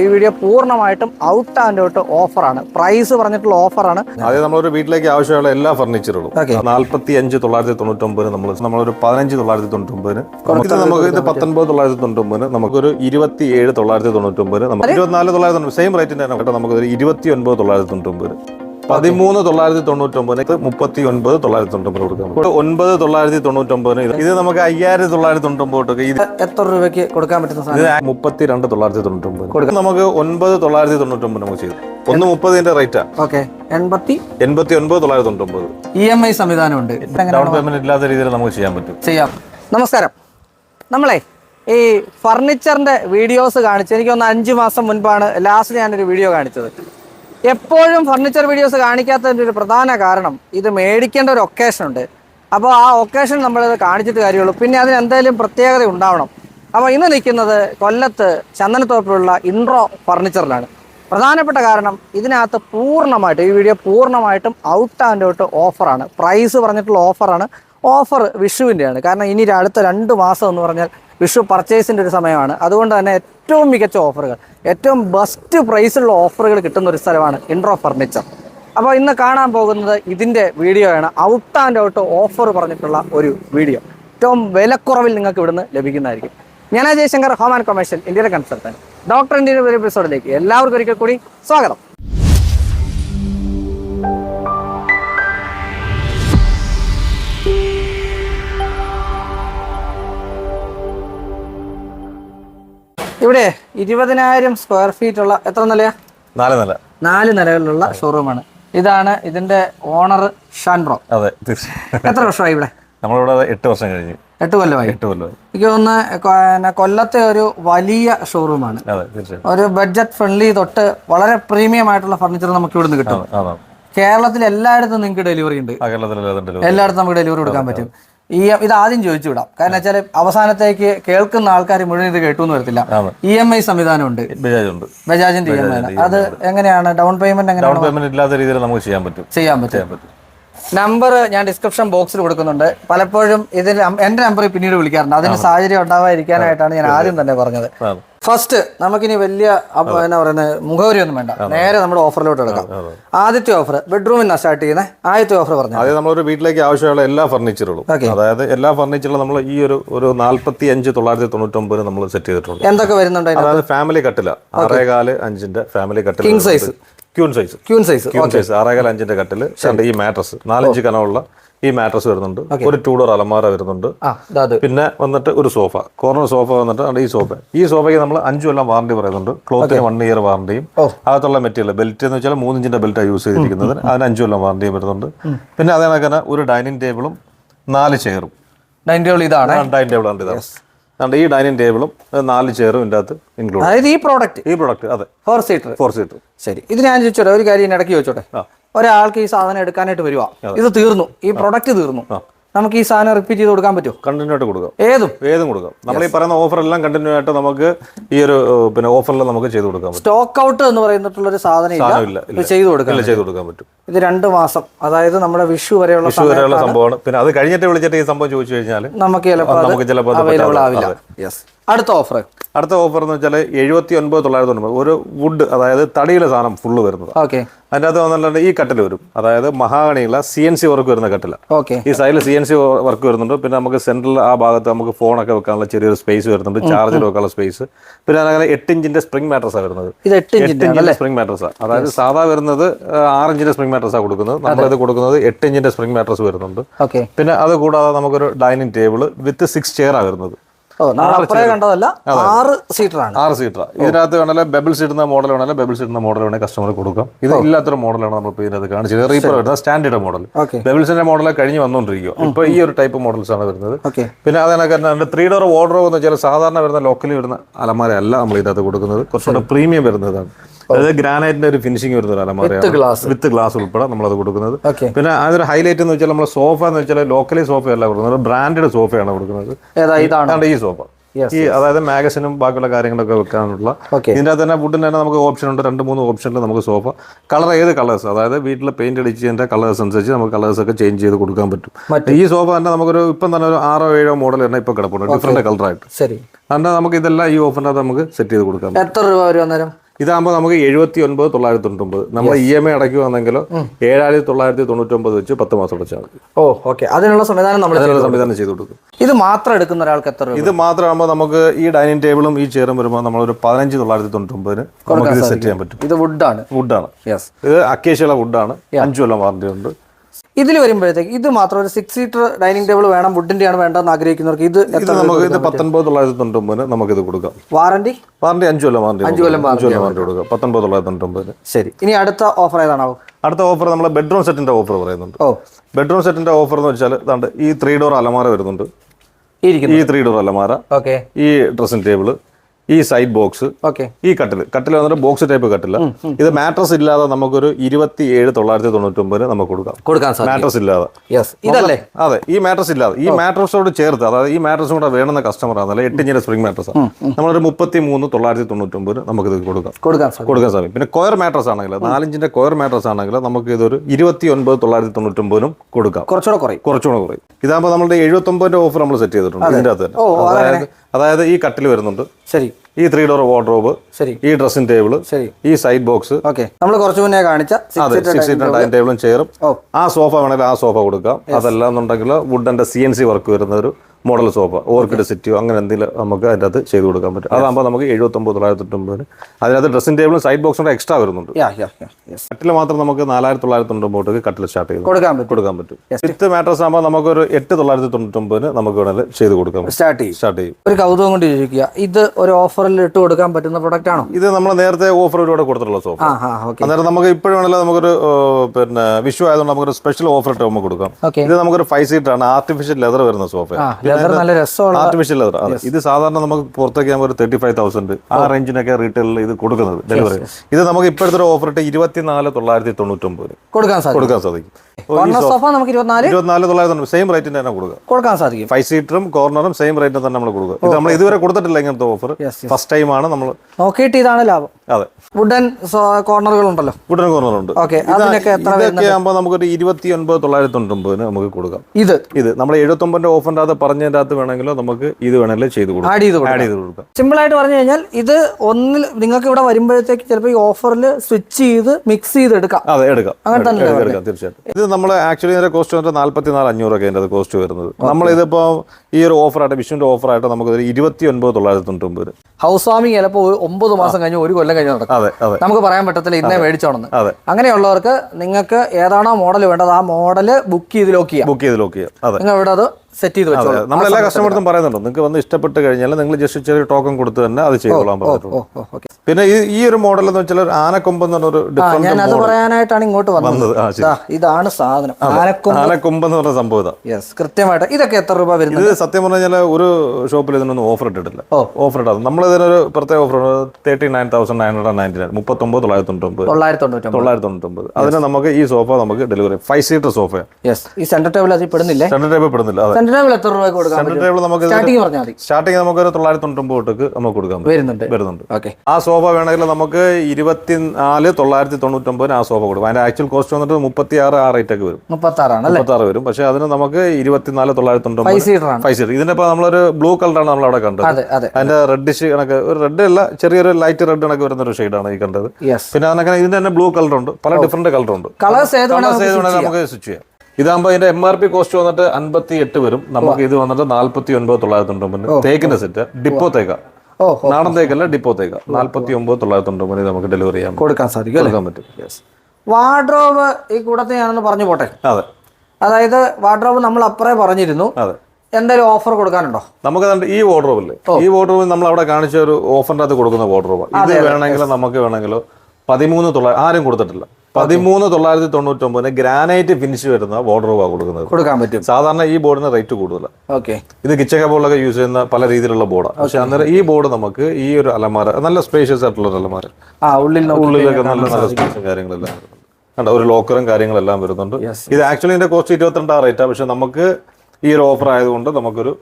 ഈ വീഡിയോ പൂർണമായിട്ടും out and out ഓഫറാണ് പ്രൈസ് പറഞ്ഞിട്ടുള്ള ഓഫറാണ് അതായത് നമ്മളൊരു വീട്ടിലേക്ക് ആവശ്യമുള്ള എല്ലാ ഫർണിച്ചറുകളും. നാല്പത്തി അഞ്ച് തൊള്ളായിരത്തി തൊണ്ണൂറ്റൊമ്പതിന് നമ്മൾ നമ്മളൊരു പതിനഞ്ച് തൊള്ളായിരത്തി തൊണ്ണൂറ്റൊമ്പതിന്. നമുക്ക് ഇത് പത്തൊൻപത് തൊള്ളായിരത്തി തൊണ്ണൂറ്റി ഒമ്പതിന് നമുക്കൊരു ഇരുപത്തി ഏഴ് തൊള്ളായിരത്തി തൊണ്ണൂറ്റി ഒമ്പതിന് നമുക്ക് ഇരുപത്തിനാല് തൊള്ളായിരത്തി സെയിം റേറ്റിന് തന്നെ കേട്ടോ നമുക്കൊരു ഇരുപത്തി ഒൻപത് തൊള്ളായിരത്തി തൊണ്ണൂറ്റി ഒമ്പത് പതിമൂന്ന് തൊള്ളായിരത്തി തൊണ്ണൂറ്റി ഒമ്പതിന് മുപ്പത്തി ഒൻപത് തൊള്ളായിരത്തി തൊണ്ണൂറ്റി ഒമ്പത് കൊടുക്കാം ഒൻപത് തൊള്ളായിരത്തി തൊണ്ണൂറ്റി ഒമ്പതിന് ഇത് നമുക്ക് അയ്യായിരത്തി തൊള്ളായിരത്തി തൊണ്ണൂറ്റി ഒമ്പത് ഇത് എത്ര രൂപയ്ക്ക് കൊടുക്കാൻ പറ്റുന്ന ഇത് മുപ്പത്തി രണ്ട് തൊള്ളായിരത്തി തൊണ്ണൂറ്റി ഒമ്പത് നമുക്ക് ഒൻപത് തൊള്ളായിരത്തി തൊണ്ണൂറ്റി ഒമ്പത് നമുക്ക് ചെയ്തു ഒന്ന് മുപ്പതിന്റെ റേറ്റ്. ഓക്കെ. എൺപത്തി? എൺപത്തി ഒൻപത് തൊള്ളായിരത്തി തൊണ്ണൂറ്റി ഒമ്പത് ഇ എം ഐ സംവിധാനമുണ്ട്. ഡൗൺ പേയ്മെന്റ് ഇല്ലാത്ത രീതിയിൽ നമുക്ക് ചെയ്യാൻ പറ്റും. ചെയ്യാം. നമസ്കാരം. നമ്മളെ ഈ ഫർണിച്ചറിന്റെ വീഡിയോസ് കാണിച്ചു എനിക്കൊന്ന് അഞ്ച് മാസം മുൻപാണ് ലാസ്റ്റ് ഞാനൊരു വീഡിയോ കാണിച്ചത്. എപ്പോഴും ഫർണിച്ചർ വീഡിയോസ് കാണിക്കാത്തതിന്റെ ഒരു പ്രധാന കാരണം ഇത് മേടിക്കേണ്ട ഒരു ഒക്കേഷൻ ഉണ്ട്. അപ്പോൾ ആ ഒക്കേഷൻ നമ്മളത് കാണിച്ചിട്ട് കാര്യമുള്ളൂ. പിന്നെ അതിന് എന്തെങ്കിലും പ്രത്യേകത ഉണ്ടാവണം. അപ്പോൾ ഇന്ന് നിൽക്കുന്നത് കൊല്ലത്ത് ചന്ദനത്തോപ്പിലുള്ള ഇൻട്രോ ഫർണിച്ചറിലാണ് പ്രധാനപ്പെട്ട കാരണം ഇതിനകത്ത് പൂർണമായിട്ട് ഈ വീഡിയോ പൂർണമായിട്ടും ഔട്ട് ആൻഡ് ഔട്ട് ഓഫറാണ് പ്രൈസ് പറഞ്ഞിട്ടുള്ള ഓഫറാണ് ഓഫർ വിഷുവിന്റെയാണ്. കാരണം ഇനി അടുത്ത രണ്ട് മാസം എന്ന് പറഞ്ഞാൽ വിഷു പർച്ചേസിന്റെ ഒരു സമയമാണ്. അതുകൊണ്ട് തന്നെ ഏറ്റവും മികച്ച ഓഫറുകൾ ഏറ്റവും ബെസ്റ്റ് പ്രൈസിലുള്ള ഓഫറുകൾ കിട്ടുന്ന ഒരു സ്ഥലമാണ് ഇൻട്രോ ഫർണിച്ചർ അപ്പോൾ ഇന്ന് കാണാൻ പോകുന്നത് ഇതിന്റെ വീഡിയോയാണ്. ഔട്ട് ആൻഡ് ഔട്ട് ഓഫർ പറഞ്ഞിട്ടുള്ള ഒരു വീഡിയോ. ഏറ്റവും വിലക്കുറവിൽ നിങ്ങൾക്ക് ഇവിടുന്ന് ലഭിക്കുന്നതായിരിക്കും. ഞാൻ ജയശങ്കർ ഹോം ആൻഡ് കൊമേഴ്ഷ്യൽ ഇന്ത്യയുടെ കൺസൾട്ടന്റ് ഡോക്ടർ ഇന്ത്യയുടെ എപ്പിസോഡിലേക്ക് എല്ലാവർക്കും ഒരിക്കൽ കൂടി സ്വാഗതം. ഇവിടെ ഇരുപതിനായിരം സ്ക്വയർ ഫീറ്റ് ഉള്ള എത്ര നിലയാ? നാല് നില. നാല് നിലകളിലുള്ള ഷോറൂമാണ് ഇതാണ് ഇതിന്റെ ഓണർ ഷാൻബ്രോ അതെ എത്ര വർഷമായി ഇവിടെ? നമ്മളിവിടെ എട്ട് വർഷം കഴിഞ്ഞു. എട്ട് കൊല്ലമായി? എട്ട് കൊല്ലമായി. എനിക്ക് തോന്നുന്നു കൊല്ലത്തെ ഒരു വലിയ ഷോറൂമാണ് ഒരു ബഡ്ജറ്റ് ഫ്രണ്ട്ലി തൊട്ട് വളരെ പ്രീമിയം ആയിട്ടുള്ള ഫർണിച്ചർ നമുക്ക് ഇവിടുന്ന് കിട്ടും. കേരളത്തിൽ എല്ലായിടത്തും നിങ്ങൾക്ക് ഡെലിവറി ഉണ്ട്. എല്ലായിടത്തും നമുക്ക് ഡെലിവറി കൊടുക്കാൻ പറ്റും. ഈ ഇത് ആദ്യം ചോദിച്ചു വിടാം കാരണം വെച്ചാൽ അവസാനത്തേക്ക് കേൾക്കുന്ന ആൾക്കാർ മുഴുവൻ ഇത് കേട്ടു എന്ന് വരത്തില്ല. ഇ എം ഐ സംവിധാനമുണ്ട്. ബജാജ് ഉണ്ട് ബജാജിന്റെ ഇ എം ഐ അത് എങ്ങനെയാണ്? ഡൗൺ പേയ്മെന്റ് ഡൗൺ പേയ്മെന്റ് ഇല്ലാത്ത രീതിയിൽ നമുക്ക് ചെയ്യാൻ പറ്റും. ചെയ്യാൻ പറ്റും. നമ്പർ ഞാൻ ഡിസ്ക്രിപ്ഷൻ ബോക്സിൽ കൊടുക്കുന്നുണ്ട്. പലപ്പോഴും ഇതിൽ എന്റെ നമ്പർ പിന്നീട് വിളിക്കാറുണ്ട്. അതിന് സാഹചര്യം ഉണ്ടാവാതിരിക്കാനായിട്ടാണ് ഞാൻ ആദ്യം തന്നെ പറഞ്ഞത്. ഫസ്റ്റ് നമുക്കിനി വലിയ എന്നാ പറയുന്നത് മുഖവരി ഒന്നും വേണ്ട നേരെ നമ്മുടെ ഓഫറിലോട്ട് എടുക്കാം. ആദ്യത്തെ ഓഫർ ബെഡ്റൂമിൽ നിന്നാണ് സ്റ്റാർട്ട് ചെയ്യുന്നത് ആദ്യത്തെ ഓഫർ പറഞ്ഞു അതായത് നമ്മളൊരു വീട്ടിലേക്ക് ആവശ്യമുള്ള എല്ലാ ഫർണിച്ചറുകളും അതായത് എല്ലാ ഫർണിച്ചറുകളും നമ്മൾ ഈ ഒരു ഒരു നാല്പത്തി അഞ്ച് തൊള്ളായിരത്തി തൊണ്ണൂറ്റി ഒമ്പത് നമ്മൾ സെറ്റ് ചെയ്തിട്ടുണ്ട്. എന്തൊക്കെ വരുന്നുണ്ട് അതായത് ഫാമിലി കട്ടില. ആറേകാൽ അഞ്ചിന്റെ family കട്ടില king size queen size queen size queen size ആറേകാൽ അഞ്ചിന്റെ കട്ടിൽ. ഈ മാട്രസ് നാലഞ്ച് കനമുള്ള ഈ മാട്രസ് വരുന്നുണ്ട്. ഒരു ടൂ ഡോർ അലമാര വരുന്നുണ്ട്. പിന്നെ വന്നിട്ട് ഒരു സോഫ കോർണർ സോഫ വന്നിട്ട് ഈ സോഫ ഈ സോഫയ്ക്ക് നമ്മൾ അഞ്ചു കൊല്ലം വാറണ്ടി പറയുന്നുണ്ട്. ക്ലോത്തിന് വൺ ഇയർ വാറണ്ടിയും. അകത്തുള്ള മെറ്റീരിയൽ ബെൽറ്റ് എന്ന് വെച്ചാൽ മൂന്നിഞ്ചിന്റെ ബെൽറ്റാണ് യൂസ് ചെയ്തിരിക്കുന്നത്. അതിന് അഞ്ചു കൊല്ലം വാറണ്ടിയും വരുന്നുണ്ട്. പിന്നെ അതേ കണക്കിന് ഒരു ഡൈനിങ് ടേബിളും നാല് ചെയറും ഡൈനിങ് ടേബിൾ ഇതാണ്. ഡൈനിങ് ടേബിൾ ആണ് ഇതാണ്. അതുകൊണ്ട് ഈ ഡൈനിങ് ടേബിളും നാല് ചെയറും ഇതിന്റെ അകത്ത് ഇൻക്ലൂഡ് അതായത് ഈ പ്രോഡക്റ്റ് ഈ പ്രോഡക്റ്റ് അതെ. ഫോർ സീറ്റർ ഫോർ സീറ്റർ ശരി. ഇത് ഞാൻ ചോദിച്ചോട്ടെ? ഒരു കാര്യം ഇടയ്ക്ക് ചോദിച്ചോട്ടെ. ഒരാൾക്ക് ഈ സാധനം എടുക്കാനായിട്ട് വരുവാ. ഇത് തീർന്നു. ഈ പ്രൊഡക്റ്റ് തീർന്നു. നമുക്ക് ഈ സാധനം റിപ്പീറ്റ് ചെയ്ത് കൊടുക്കാൻ പറ്റുമോ? കണ്ടിന്യൂ ആയിട്ട് കൊടുക്കാം. ഏതും. ഏതും കൊടുക്കാം. നമ്മൾ ഈ പറയുന്ന ഓഫർ എല്ലാം കണ്ടിന്യൂ ആയിട്ട് നമുക്ക് ഈ ഒരു പിന്നെ ഓഫറിൽ നമുക്ക് ചെയ്ത് കൊടുക്കാൻ പറ്റും. സ്റ്റോക്ക് ഔട്ട് എന്ന് പറയുന്നിട്ടുള്ള ഒരു സാധനം ഇല്ല ചെയ്തു കൊടുക്കാം ഇല്ല ചെയ്ത് കൊടുക്കാൻ പറ്റും. ഇത് രണ്ട് മാസം. അതായത് നമ്മുടെ വിഷു വരെയുള്ള വിഷു വരെയുള്ള സംഭവമാണ്. പിന്നെ അത് കഴിഞ്ഞിട്ട് വിളിച്ചിട്ട് ഈ സംഭവം ചോദിച്ചു കഴിഞ്ഞാൽ നമുക്ക് ചിലപ്പോൾ നമുക്ക് ചിലപ്പോൾ അവൈലബിൾ ആവില്ല. യെസ് അടുത്ത ഓഫർ അടുത്ത ഓഫർ എന്ന് വെച്ചാൽ എഴുപത്തി ഒൻപത് തൊള്ളായിരത്തി ഒൻപത് ഒരു വുഡ് അതായത് തടിയിലെ സാധനം ഫുള്ള് വരുന്നത്. ഓക്കെ അതിന്റെ അകത്ത് വന്നിട്ടുണ്ട് ഈ കട്ടിൽ വരും. അതായത് മഹാഗണിയുള്ള സി എൻ സി വർക്ക് വരുന്ന കട്ടില. ഓക്കെ ഈ സൈഡിൽ സി എൻ സി വർക്ക് വരുന്നുണ്ട്. പിന്നെ നമുക്ക് സെൻട്രൽ ആ ഭാഗത്ത് നമുക്ക് ഫോണൊക്കെ വെക്കാനുള്ള ചെറിയൊരു സ്പേസ് വരുന്നുണ്ട്. ചാർജർ വെക്കാനുള്ള സ്പേസ് പിന്നെ അതങ്ങനെ എട്ട് ഇഞ്ചിന്റെ സ്പ്രിംഗ് മാട്രസാണ് വരുന്നത്. ഇത് എട്ട് ഇഞ്ചിന്റെ സ്പ്രിംഗ് മാട്രസാണ് അതായത് സാധാ വരുന്നത് ആറ് ഇഞ്ചിന്റെ സ്പ്രിംഗ് മാട്രസാണ് കൊടുക്കുന്നത്. നമ്മളിത് കൊടുക്കുന്നത് എട്ട് ഇഞ്ചിന്റെ സ്പ്രിംഗ് മാട്രസ് വരുന്നുണ്ട്. ഓക്കെ. പിന്നെ അത് കൂടാതെ നമുക്കൊരു dining table with six chair ആണ് വരുന്നത്. കണ്ടതല്ല ആറ് സീറ്റർ ആണ്. ആറ് സീറ്ററാണ് ഇതിനകത്ത് വേണമെങ്കിൽ ബബിൾ ഇടുന്ന മോഡൽ വേണമെങ്കിൽ ബബിൾ ഇടുന്ന മോഡൽ വേണമെങ്കിൽ കസ്റ്റമർ കൊടുക്കാം. ഇത് ഇല്ലാത്തൊരു മോഡലാണ് നമ്മൾ ഇപ്പോൾ ഇതിനകത്ത് കാണിച്ചത്. റീപ്പർ വരുന്നത് സ്റ്റാൻഡേർഡ് മോഡൽ ബബിൾ ബെബിൾസിന്റെ മോഡൽ കഴിഞ്ഞ് വന്നുകൊണ്ടിരിക്കുക ഇപ്പോൾ ഈ ഒരു ടൈപ്പ് മോഡൽസ് ആണ് വരുന്നത്. പിന്നെ അതിനൊക്കെ തന്നെ ത്രീ ഡോർ ഓർഡർ എന്ന് വെച്ചാൽ സാധാരണ വരുന്ന ലോക്കലി വരുന്ന അലമാര അല്ല നമ്മൾ ഇതിനകത്ത് കൊടുക്കുന്നത്. കുറച്ചുകൂടെ പ്രീമിയം വരുന്നതാണ്. അതായത് ഗ്രാനൈറ്റിന്റെ ഒരു ഫിനിഷിംഗ് വരുന്ന ഒരു അലമാരയാണ് ഗ്ലാസ്. വിത്ത് ഗ്ലാസ് ഉൾപ്പെടെ നമ്മളത് കൊടുക്കുന്നത്. പിന്നെ അതൊരു ഹൈലൈറ്റ് എന്ന് വെച്ചാൽ നമ്മൾ സോഫ എന്ന് വെച്ചാൽ ലോക്കലി സോഫയല്ല കൊടുക്കുന്നത്. ബ്രാൻഡഡ് സോഫയാണ് കൊടുക്കുന്നത്. ഈ സോഫ ഈ അതായത് മാഗസിനും ബാക്കിയുള്ള കാര്യങ്ങളൊക്കെ വെക്കാനുള്ള. ഇതിന്റെ അകത്ത് തന്നെ വുഡിന് തന്നെ നമുക്ക് ഓപ്ഷൻ ഉണ്ട്. രണ്ട് മൂന്ന് ഓപ്ഷനിൽ നമുക്ക് സോഫ കളർ ഏത് കളേഴ്സ് അതായത് വീട്ടിൽ പെയിന്റ് അടിച്ചതിന്റെ കളേഴ്സ് അനുസരിച്ച് നമുക്ക് കളേഴ്സ് ഒക്കെ ചേഞ്ച് ചെയ്ത് കൊടുക്കാൻ പറ്റും. ഈ സോഫ തന്നെ നമുക്കൊരു ഇപ്പം തന്നെ ഒരു ആറോ ഏഴോ മോഡൽ തന്നെ ഇപ്പോൾ കിടപ്പുണ്ട്. ഡിഫറെന്റ് കളറായിട്ട് ശരി. അതുകൊണ്ട് നമുക്ക് ഇതെല്ലാം ഈ ഓഫറിനകത്ത് നമുക്ക് സെറ്റ് ചെയ്ത് കൊടുക്കാം എത്ര രൂപ വരും അന്നേരം ഇതാകുമ്പോൾ നമുക്ക് എഴുപത്തി ഒൻപത് തൊള്ളായിരത്തി തൊണ്ണൂറ്റൊമ്പത് നമ്മൾ ഇ എം ഐ അടയ്ക്കുകയാണെങ്കിലോ ഏഴായിരത്തി തൊള്ളായിരത്തി തൊണ്ണൂറ്റൊമ്പത് വെച്ച് പത്ത് മാസം അടച്ചാൽ മതി. Oh okay. അതിനുള്ള സംവിധാനം നമ്മൾ അതിനുള്ള സംവിധാനം ചെയ്ത് കൊടുക്കും. ഇത് മാത്രം എടുക്കുന്ന ഒരാൾക്ക് എത്ര ഇത് മാത്രമാകുമ്പോൾ നമുക്ക് ഈ ഡൈനിങ് ടേബിളും ഈ ചെയറും വരുമ്പോൾ നമ്മളൊരു പതിനഞ്ച് തൊള്ളായിരത്തി തൊണ്ണൂറ്റൊമ്പതിന് നമുക്ക് ഇത് സെറ്റ് ചെയ്യാൻ പറ്റും. ഇത് വുഡാണ് വുഡാണ് യെസ് ഇത് അക്കേഷ്യയുള്ള വുഡാണ് അഞ്ചു കൊല്ലം വാറണ്ടി ഉണ്ട്. ഇതിൽ വരുമ്പോഴത്തേക്ക് ഇത് മാത്രം ഒരു സിക്സ് സീറ്റർ ഡൈനിങ് ടേബിൾ വേണം വുഡിന്റെ ആണ് വേണ്ടെന്ന് ആഗ്രഹിക്കുന്നവർക്ക് ഇത് ഇത് നമുക്ക് ഇത് പത്തൊൻപത് തൊള്ളായിരത്തി തൊണ്ണൂറ്റൊമ്പതിന് നമുക്കിത് കൊടുക്കാം. വാറണ്ടി വാറണ്ടി അഞ്ചു കൊല്ലം വാറണ്ടി അഞ്ചു കൊല്ലം അഞ്ചു കൊല്ലം വാറണ്ടി കൊടുക്കുക പത്തൊൻപത് തൊള്ളായിരത്തി ശരി. ഇനി അടുത്ത ഓഫർ ഏതാണാവും? അടുത്ത ഓഫർ നമ്മൾ ബെഡ്റൂം സെറ്റിന്റെ ഓഫർ പറയുന്നുണ്ട്. ഓ. ബെഡ്റൂം സെറ്റിന്റെ ഓഫർ എന്ന് വെച്ചാൽ ഇതാണ്ട് ഈ ത്രീ ഡോർ അലമാര വരുന്നുണ്ട്. ഈ ത്രീ ഡോർ അലമാര. ഓക്കെ ഈ ഡ്രസ്സിംഗ് ടേബിൾ ഈ സൈഡ് ബോക്സ് ഓക്കെ ഈ കട്ടിൽ കട്ടിൽ വന്നിട്ട് ബോക്സ് ടൈപ്പ് കട്ടില്ല ഇത് മാട്രസ് ഇല്ലാതെ നമുക്കൊരു ഇരുപത്തി ഏഴ് തൊള്ളായിരത്തി തൊണ്ണൂറ്റി ഒമ്പതിന് നമുക്ക് കൊടുക്കാം. കൊടുക്കാം മാട്രസ് ഇല്ലാതെ. ഇതല്ലേ? അതെ ഈ മാട്രസ് ഇല്ലാതെ. ഈ മാട്രസോട് ചേർത്ത് അതായത് ഈ മാട്രസും കൂടെ വേണമെന്ന കസ്റ്റമർ ആണല്ലേ എട്ട് ഇഞ്ചിന്റെ സ്പ്രിംഗ് മാട്രസ് നമ്മളൊരു മുപ്പത്തി മൂന്ന് തൊള്ളായിരത്തി തൊണ്ണൂറ്റി ഒമ്പത് നമുക്ക് ഇത് കൊടുക്കാം. കൊടുക്കാൻ സാധിക്കും. കൊടുക്കാൻ സാധിക്കും. പിന്നെ കൊയർ മാട്രസ് ആണെങ്കിൽ നാലിഞ്ചിന്റെ കൊയർ മാട്രസ് ആണെങ്കിൽ നമുക്ക് ഇതൊരു ഇരുപത്തി ഒൻപത് തൊള്ളായിരത്തി തൊണ്ണൂറ്റി ഒമ്പതിനും കൊടുക്കാം. കുറച്ചുകൂടെ കുറയും. കുറച്ചുകൂടെ കുറയും. ഇതാകുമ്പോൾ നമ്മുടെ എഴുപത്തൊമ്പതിന്റെ ഓഫർ നമ്മൾ സെറ്റ് ചെയ്തിട്ടുണ്ട് ഇതിന്റെ അകത്ത് അതായത് അതായത് ഈ കട്ടിൽ വരുന്നുണ്ട്. ശരി. ഈ ത്രീ ഡോർ വാർഡ്രോബ് ശരി. ഈ ഡ്രസ്സിംഗ് ടേബിൾ ശരി. ഈ സൈഡ് ബോക്സ് ഓക്കെ. നമ്മൾ കുറച്ച് മുന്നേ കാണിച്ച അതെ സിക്സ് സീറ്റർ ഡൈനിങ് ടേബിളും ചെയറും ആ സോഫ വേണമെങ്കിൽ ആ സോഫ കൊടുക്കാം. അതല്ല എന്നുണ്ടെങ്കിൽ വുഡന്റെ സി എൻ സി വർക്ക് വരുന്ന ഒരു മോഡൽ സോഫ ഓർക്കിഡ് സെറ്റിയോ അങ്ങനെ എന്തെങ്കിലും നമുക്ക് അതിന്റെ അത് ചെയ്ത് കൊടുക്കാൻ പറ്റും. അതാകുമ്പോൾ നമുക്ക് എഴുപത്തൊമ്പത് തൊള്ളായിരത്തി തൊണ്ണൂറ് അതിനകത്ത് ഡ്രസ്സിംഗ് ടേബിളും സൈഡ് ബോക്സും കൂടെ എക്സ്ട്രാ വരുന്നുണ്ട്. കട്ടിൽ മാത്രം നമുക്ക് നാലായിരത്തി തൊള്ളായിരത്തി തൊണ്ണൂറ്റൊമ്പത് കട്ടിൽ സ്റ്റാർട്ട് ചെയ്ത് കൊടുക്കാൻ പറ്റും. കൊടുക്കാൻ പറ്റും. വിത്ത് മാട്രസ് ആകുമ്പോൾ നമുക്കൊരു എട്ട് തൊള്ളായിരത്തി തൊണ്ണൂറ്റൊമ്പതിന് നമുക്ക് വേണമെങ്കിൽ ചെയ്ത് കൊടുക്കാം സ്റ്റാർട്ട് ചെയ്യും. സ്റ്റാർട്ട് ചെയ്യും. ഒരു കൗതുകം കൊണ്ട് ചോദിക്കുക ഇത് ഒരു ഓഫറിൽ ഇട്ട് കൊടുക്കാൻ പറ്റുന്ന പ്രൊഡക്റ്റ് ആണോ? ഇത് നമ്മൾ നേരത്തെ ഓഫർ ഒരുപാട് കൊടുത്തിട്ടുള്ള സോഫ അന്നേരം നമുക്ക് ഇപ്പോഴും വേണമെങ്കിൽ നമുക്കൊരു പിന്നെ വിഷു ആയതുകൊണ്ട് നമുക്കൊരു സ്പെഷ്യൽ ഓഫർ ഇട്ട് നമുക്ക് കൊടുക്കാം. ഇത് നമുക്കൊരു ഫൈവ് സീറ്റ് ആണ്. ആർട്ടിഫിഷ്യൽ ലെതർ വരുന്ന സോഫ ലെതർ നല്ല രസമുള്ള ആർട്ടിഫിഷ്യൽ ലെതർ അതെ. ഇത് സാധാരണ നമുക്ക് പുറത്തേക്ക് ഒരു തേർട്ടി ഫൈവ് തൗസൻഡ് ആ റേഞ്ചിനൊക്കെ റീറ്റെയിലിൽ ഇത് കൊടുക്കുന്നത് ഡെലിവറി ഇത് നമുക്ക് ഇപ്പോഴത്തെ ഒരു ഓഫർ ഇട്ട് ഇരുപത്തിനാല് തൊള്ളായിരത്തി തൊണ്ണൂറ്റൊമ്പത് കൊടുക്കാൻ കൊടുക്കാൻ സാധിക്കും. കോർണർ സോഫ നമുക്ക് ഇരുപത്തിനാല്. ഇരുപത്തിനാല് തൊള്ളായിരത്തി സെയിം റേറ്റിന് തന്നെ കൊടുക്കുക. കൊടുക്കാൻ സാധിക്കും. ഫൈവ് സീറ്ററും കോർണറും സെയിം റേറ്റിന് തന്നെ നമ്മൾ കൊടുക്കുക. ഇത് നമ്മൾ ഇതുവരെ കൊടുത്തിട്ടില്ല ഇങ്ങനത്തെ ഓഫർ. ഫസ്റ്റ് നമ്മൾ നോക്കിയിട്ട് ഇതാണ് ലാഭം. അതെ. വുഡൻ കോർണറുകൾ ഉണ്ടല്ലോ വുഡൻ കോർണറുണ്ട് ഓക്കെ അതിനൊക്കെ എത്ര ഇതൊക്കെ ആകുമ്പോൾ നമുക്കൊരു ഇരുപത്തി ഒൻപത് തൊള്ളായിരത്തി തൊണ്ണൂറ്റൊമ്പതിന് നമുക്ക് കൊടുക്കാം. ഇത്. ഇത്. നമ്മൾ എഴുപത്തൊമ്പതിന്റെ ഓഫറിന്റെ അകത്ത് പറഞ്ഞതിന്റെ അകത്ത് വേണമെങ്കിലോ നമുക്ക് ഇത് വേണമെങ്കിലും ചെയ്ത് കൊടുക്കാം. ആഡ് ചെയ്ത് കൊടുക്കാം. ആഡ് ചെയ്ത് കൊടുക്കാം. സിമ്പിൾ ആയിട്ട് പറഞ്ഞു കഴിഞ്ഞാൽ ഇത് ഒന്നിൽ നിങ്ങൾക്ക് ഇവിടെ വരുമ്പോഴത്തേക്ക് ചിലപ്പോൾ ഈ ഓഫറിൽ സ്വിച്ച് ചെയ്ത് മിക്സ് ചെയ്ത് എടുക്കാം. അതെ എടുക്കാം. അങ്ങനെ തന്നെ തീർച്ചയായിട്ടും. ഇത് നമ്മൾ ആക്ച്വലി ഇതിന്റെ കോസ്റ്റ് വന്നിട്ട് നാല്പത്തി നാല് അഞ്ഞൂറൊക്കെ അതിന്റെ കോസ്റ്റ് വരുന്നത്. നമ്മളിതിപ്പോൾ ഈ ഒരു ഓഫറായിട്ട് വിഷുവിന്റെ ഓഫറായിട്ട് നമുക്ക് ഇരുപത്തി ഒൻപത് തൊള്ളായിരത്തി തൊണ്ണൂറ്റൊമ്പത് ഹൗസ് വാമിങ് ചിലപ്പോൾ ഒമ്പത് മാസം കഴിഞ്ഞ് ഒരു കൊല്ലം കഴിഞ്ഞ് നടക്കും. അതെ അതെ. നമുക്ക് പറയാൻ പറ്റത്തില്ല ഇന്നേ മേടിച്ചോണെന്ന്. അതെ. അങ്ങനെയുള്ളവർക്ക് നിങ്ങൾക്ക് ഏതാണോ മോഡൽ വേണ്ടത് ആ മോഡൽ ബുക്ക് ചെയ്ത് ലോക്ക് ചെയ്യാം. ബുക്ക് ചെയ്ത് ലോക്ക് ചെയ്യാം. അതെ. നിങ്ങൾ ഇവിടെ അത് സെറ്റ് ചെയ്ത് വെച്ചോളൂ. നമ്മൾ എല്ലാ കസ്റ്റമർക്കും പറയുന്നുണ്ട്. നിങ്ങൾക്ക് വന്ന് ഇഷ്ടപ്പെട്ട് കഴിഞ്ഞാൽ നിങ്ങൾ ജസ്റ്റ് ചെറിയ ടോക്കൺ കൊടുത്ത് തന്നെ അത് ചെയ്തോളാൻ പറഞ്ഞിട്ടുണ്ട്. പിന്നെ ഈ ഈ ഒരു മോഡൽ എന്ന് വെച്ചാൽ ആനക്കൊമ്പ് എന്ന് പറഞ്ഞൊരു ആ ഡിഫറെന്റ് ഞാൻ അത് പറയാനായിട്ടാണ് ഇങ്ങോട്ട് വന്നത്. ഇതാണ് സാധനം. ആനക്കും ആനക്കൊമ്പ്. എന്ന് പറഞ്ഞ സംഭവം യെസ് കൃത്യമായിട്ട്. ഇതൊക്കെ എത്ര രൂപ വരുന്നത് സത്യം പറഞ്ഞു കഴിഞ്ഞാൽ ഒരു ഷോപ്പിൽ ഇതിനൊന്നും ഓഫർ ഇട്ടിട്ടില്ല. ഓഫർ ഇടാതെ. നമ്മൾ ഇതിനൊരു പ്രത്യേക offer thirty nine thousand nine hundred ninety nine മുപ്പത്തൊമ്പത് തൊള്ളായിരത്തി തൊണ്ണൂറ്റൊമ്പത്. തൊള്ളായിരത്തി തൊണ്ണൂറ്റൊമ്പത്. അതിന് നമുക്ക് ഈ സോഫ നമുക്ക് ഡെലിവറി ഫൈവ് സീറ്റർ സോഫ ഈ സെന്റർ ടേബിൾ അതിൽ പെടുന്നില്ലേ സെന്റർ ടേബിൾ പെടുന്നില്ല സെന്റർ ടേബിൾ എത്ര രൂപ കൊടുക്കാൻ സെന്റർ ടേബിൾ നമുക്ക് സ്റ്റാർട്ടിങ് നമുക്ക് ഒരു തൊള്ളായിരത്തി തൊണ്ണൂറ്റൊമ്പത് തൊട്ട് നമുക്ക് കൊടുക്കാം വരുന്നുണ്ട്. വരുന്നുണ്ട്. ഓക്കെ ആ സോഫ വേണമെങ്കിൽ നമുക്ക് ഇരുപത്തി നാല് തൊള്ളായിരത്തി തൊണ്ണൂറ്റൊമ്പതിന് ആ സോഫ കൊടുക്കും. അതിന്റെ ആക്ച്വൽ കോസ്റ്റ് വന്നിട്ട് മുപ്പത്തി ആറ് ആ റേറ്റ് ഒക്കെ വരും. മുപ്പത്തി ആറ് വരും. പക്ഷേ അതിന് നമുക്ക് ഇരുപത്തിനാല് തൊള്ളായിരത്തി തൊണ്ണൂറ്റൊമ്പത് ഫൈവ് ഇതിന്റെ ഇപ്പൊ നമ്മളൊരു ബ്ലൂ കളറാണ് നമ്മൾ അവിടെ കണ്ടത്. അതെ അതെ. അതിന്റെ റെഡിഷ് കണക്ക് ഒരു റെഡ് അല്ല ചെറിയൊരു ലൈറ്റ് റെഡ് കണക്ക് വരുന്ന ഒരു ഷെയ്ഡാണ് ഈ കണ്ടത്. പിന്നെ അതിനൊക്കെ ഇതിന്റെ തന്നെ ബ്ലൂ കളർ ഉണ്ട്. പല ഡിഫറെന്റ് കളർ ഉണ്ട്. കളേഴ്സ് ഏത് നമുക്ക് സ്വിച്ച് ചെയ്യാം. ഇതാകുമ്പോൾ അതിന്റെ എം ആർ പി കോസ്റ്റ് വന്നിട്ട് അൻപത്തി എട്ട് വരും. നമുക്ക് ഇത് വന്നിട്ട് നാല്പത്തി ഒൻപത് തൊള്ളായിരത്തി ഒൻപത് തേക്കിന്റെ സെറ്റ് ഡിപ്പോ തേക്ക. നാടൻ തേക്കല്ല ഡിപ്പോ തേക്ക. നാല്പത്തി ഒമ്പത് തൊള്ളായിരത്തി ഒൻപത് നമുക്ക് ഡെലിവറി ചെയ്യാം. കൊടുക്കാൻ സാധിക്കും കൊടുക്കാൻ പറ്റും. വാർഡ്രോബ് ഈ കൂടത്തിൽ ഞാനൊന്ന് പറഞ്ഞു പോട്ടെ. അതെ. അതായത് വാർഡ്രോബ് നമ്മൾ അപ്പറേ പറഞ്ഞിരുന്നു. അതെ. എന്തെങ്കിലും ഓഫർ കൊടുക്കാനുണ്ടോ? നമുക്ക് ഈ വാർഡ്രോബില്ലേ ഈ വാർഡ്രോബിൽ നമ്മൾ അവിടെ കാണിച്ച ഒരു ഓഫറിന്റെ അകത്ത് കൊടുക്കുന്ന വാർഡ്രോബ് ഇത് വേണമെങ്കിലും നമുക്ക് വേണമെങ്കിലോ പതിമൂന്ന് തൊള്ളായിരം ആരും കൊടുത്തിട്ടില്ല. പതിമൂന്ന് തൊള്ളായിരത്തി തൊണ്ണൂറ്റി ഒമ്പതിന് ഗ്രാനൈറ്റ് ഫിനിഷ് വരുന്ന വാർഡ്രോബാണ് കൊടുക്കുന്നത്. കൊടുക്കാൻ പറ്റും. സാധാരണ ഈ ബോർഡിന് റേറ്റ് കൂടുതലാണ് ഓക്കെ ഇത് കിച്ചൺ കബോർഡിലൊക്കെ യൂസ് ചെയ്യുന്ന പല രീതിയിലുള്ള ബോർഡാണ് പക്ഷെ അന്നേരം ഈ ബോർഡ് നമുക്ക് ഈ ഒരു അലമാര നല്ല സ്പേഷ്യസ് ആയിട്ടുള്ള ഒരു അലമാര. ഉള്ളിലൊക്കെ നല്ല നല്ല സ്പേസും കാര്യങ്ങളെല്ലാം കണ്ടോ ഒരു ലോക്കറും കാര്യങ്ങളെല്ലാം വരുന്നുണ്ട്. ഇത് ആക്ച്വലി ഇതിന്റെ കോസ്റ്റ് ഇരുപത്തിരണ്ടാ റേറ്റാണ് പക്ഷെ നമുക്ക് ഈ ഒരു ഓഫർ ആയതുകൊണ്ട് നമുക്കൊരു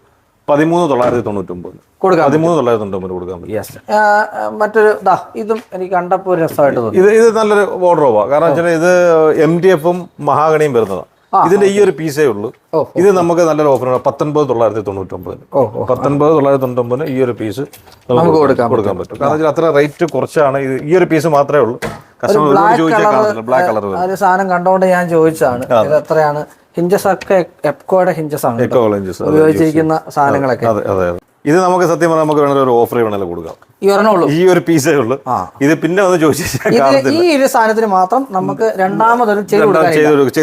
പതിമൂന്ന് തൊള്ളായിരത്തി തൊണ്ണൂറ്റൊമ്പത് കൊടുക്കാം പതിമൂന്ന് തൊള്ളായിരത്തി തൊണ്ണൂറ്റൊമ്പത് കൊടുക്കാൻ പറ്റും. മറ്റൊരു ദാ ഇതും എനിക്ക് കണ്ടപ്പോൾ ഒരു രസമായിട്ട് തോന്നി. ഇത് ഇത് നല്ലൊരു വാർഡ്രോബാണ് കാരണം വെച്ചാൽ ഇത് എം ഡി എഫും മഹാഗണിയും വരുന്നതാണ് ഇതിന്റെ ഈ ഒരു പീസേ ഉള്ളൂ. ഇത് നമുക്ക് നല്ലൊരു ഓഫർ പത്തൊൻപത് തൊള്ളായിരത്തി തൊണ്ണൂറ്റൊമ്പതിന്. പത്തൊൻപത് തൊള്ളായിരത്തി തൊണ്ണൂറ്റൊമ്പതിന് ഈ ഒരു പീസ് നമുക്ക് കൊടുക്കാൻ കൊടുക്കാൻ പറ്റും. കാരണം വെച്ചാൽ അത്ര റേറ്റ് കുറച്ചാണ് ഇത്. ഈ ഒരു പീസ് മാത്രമേ ഉള്ളൂ. ബ്ലാക്ക് കളർ ഒരു സാധനം കണ്ടോണ്ട് ഞാൻ ചോദിച്ചതാണ്. ഇത് എത്രയാണ് ഹിഞ്ചസ് ഒക്കെ എപ്കോയുടെ ഹിഞ്ചസ് ആണ് ഉപയോഗിച്ചിരിക്കുന്ന സാധനങ്ങളൊക്കെ. ഇത് നമുക്ക് സത്യം പറഞ്ഞാൽ നമുക്ക് വേണമെങ്കിൽ ഒരു ഓഫർ വേണമെങ്കിൽ കൊടുക്കാം. ഈ ഒരെണ്ണമുള്ളൂ. ഈ ഒരു പീസേ ഉള്ളൂ. ഇത് പിന്നെ ഒന്ന് ചോദിച്ചാൽ ഈ ഒരു സാധനത്തിന് മാത്രം നമുക്ക് രണ്ടാമതൊരു ചെയ്ത്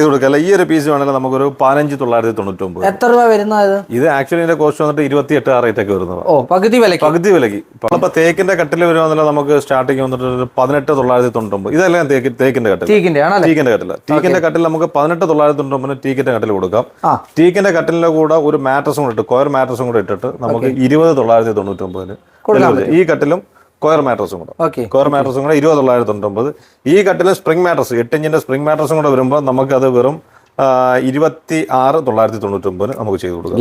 കൊടുക്ക- ഈ ഒരു പീസ് വേണമെങ്കിൽ നമുക്കൊരു പതിനഞ്ച് തൊള്ളായിരത്തി തൊണ്ണൂറ്റൊമ്പത് എത്ര രൂപ വരുന്നത് ഇത് ആക്ച്വലി ഇതിന്റെ കോസ്റ്റ് വന്നിട്ട് ഇരുപത്തി എട്ട് ആ റേറ്റ് ഒക്കെ വരുന്നത്. ഓ പകുതി വിലക്ക് പകുതി വിലക്ക് ഇപ്പൊ തേക്കിന്റെ കട്ടിൽ വരുവാന്നല്ല നമുക്ക് സ്റ്റാർട്ടിങ് വന്നിട്ട് ഒരു പതിനെട്ട് തൊള്ളായിരത്തി തൊണ്ണൂറ്റൊമ്പത്. ഇതെല്ലാം തേക്ക് തേക്കിന്റെ കട്ടിൽ ടീക്കിന്റെ ടീക്കിന്റെ കട്ടില. ടീക്കിന്റെ കട്ടിൽ നമുക്ക് പതിനെട്ട് തൊള്ളായിരത്തി തൊണ്ണൂറ്റി ടീക്കിന്റെ കട്ടിൽ കൊടുക്കാം. ടീക്കിന്റെ കട്ടിലിന്റെ കൂടെ ഒരു മാട്രസും കൂടെ ഇട്ട് കോയർ മാട്രസും കൂടെ ഇട്ടിട്ട് നമുക്ക് ഇരുപത് തൊള്ളായിരത്തി delivery ചെയ്യാം. ഈ കട്ടിലും കോയർ മാട്രസും കൂടെ. കോയർ മാട്രസും കൂടെ ഇരുപത് തൊള്ളായിരത്തി തൊണ്ണൂറ്റൊമ്പത് ഈ കട്ടിലും സ്പ്രിംഗ് മാട്രസ് എട്ട് ഇഞ്ചിന്റെ സ്പ്രിംഗ് മാട്രസും കൂടെ വരുമ്പോൾ നമുക്ക് അത് വെറും ഇരുപത്തി ആറ് തൊള്ളായിരത്തി തൊണ്ണൂറ്റൊമ്പതിന് നമുക്ക് ചെയ്ത് കൊടുക്കാം.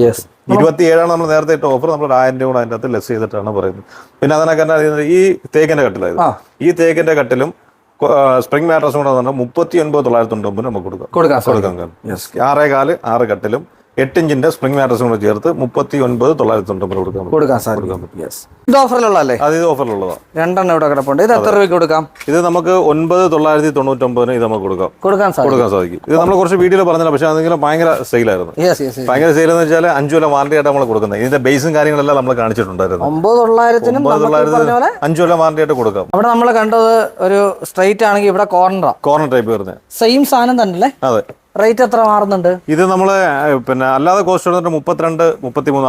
ഇരുപത്തി ഏഴാണ് നമ്മൾ നേരത്തെ ഇട്ട ഓഫർ നമ്മൾ ഒരു ആയിരം രൂപ കൂടെ അതിന്റെ അകത്ത് ലെസ് ചെയ്തിട്ടാണ് പറയുന്നത്. പിന്നെ അതിനൊക്കെ എന്താ പറയുന്നത് ഈ തേക്കിന്റെ കട്ടിലായത് ഈ തേക്കിന്റെ കട്ടിലും സ്പ്രിംഗ് മാട്രസും കൂടെ മുപ്പത്തി ഒൻപത് തൊള്ളായിരത്തി തൊണ്ണൂറ്റൊമ്പതിന് നമുക്ക് കൊടുക്കാം. കൊടുക്കാം. ആറേ കാൽ ആറ് കട്ടിലും എട്ട് ഇഞ്ചിന്റെ സ്പ്രിംഗ് മാട്രസും കൂടെ ചേർത്ത് മുപ്പത്തി ഒൻപത് തൊള്ളായിരത്തി തൊണ്ണൂറ് കൊടുക്കാൻ പറ്റും. കൊടുക്കാം സാർ യെസ് ഇത് ഓഫറിലുള്ളതല്ലേ അത് ഇത് ഓഫറിലുള്ളതാണ് രണ്ടെണ്ണം ഇവിടെ കിടപ്പുണ്ട്. ഇത് എത്ര രൂപയ്ക്ക് കൊടുക്കാം? ഇത് നമുക്ക് ഒൻപത് തൊള്ളായിരത്തി തൊണ്ണൂറ്റൊമ്പതിന് ഇത് നമുക്ക് കൊടുക്കാം. കൊടുക്കാൻ കൊടുക്കാൻ സാധിക്കും. ഇത് നമ്മൾ കുറച്ച് വീഡിയോയിൽ പറഞ്ഞില്ല പക്ഷേ അതെങ്കിലും ഭയങ്കര സെയിലായിരുന്നു യെസ് യെസ് ഭയങ്കര സെയിൽ എന്ന് വെച്ചാൽ അഞ്ചു കൊല്ലം വാറണ്ടി ആയിട്ട് നമ്മൾ കൊടുക്കുന്നത്. ഇതിന്റെ ബേസും കാര്യങ്ങളെല്ലാം നമ്മൾ കാണിച്ചിട്ടുണ്ടായിരുന്നു. ഒമ്പത് തൊള്ളായിരത്തിനും ഒമ്പത് നമുക്ക് ഈ പറഞ്ഞ പോലെ അഞ്ചു കൊല്ലം വാറണ്ടി ആയിട്ട് കൊടുക്കാം. അവിടെ നമ്മൾ കണ്ടത് ഒരു സ്ട്രൈറ്റ് ആണെങ്കിൽ ഇവിടെ കോർണറാ കോർണർ ടൈപ്പ് വരുന്നത്. സെയിം സാധനം തന്നെ അല്ലേ അതെ. റേറ്റ് എത്ര മാറുന്നുണ്ട്? ഇത് നമ്മൾ പിന്നെ അല്ലാതെ കോസ്റ്റ് വന്നിട്ട് മുപ്പത്തിരണ്ട് മുപ്പത്തിമൂന്ന്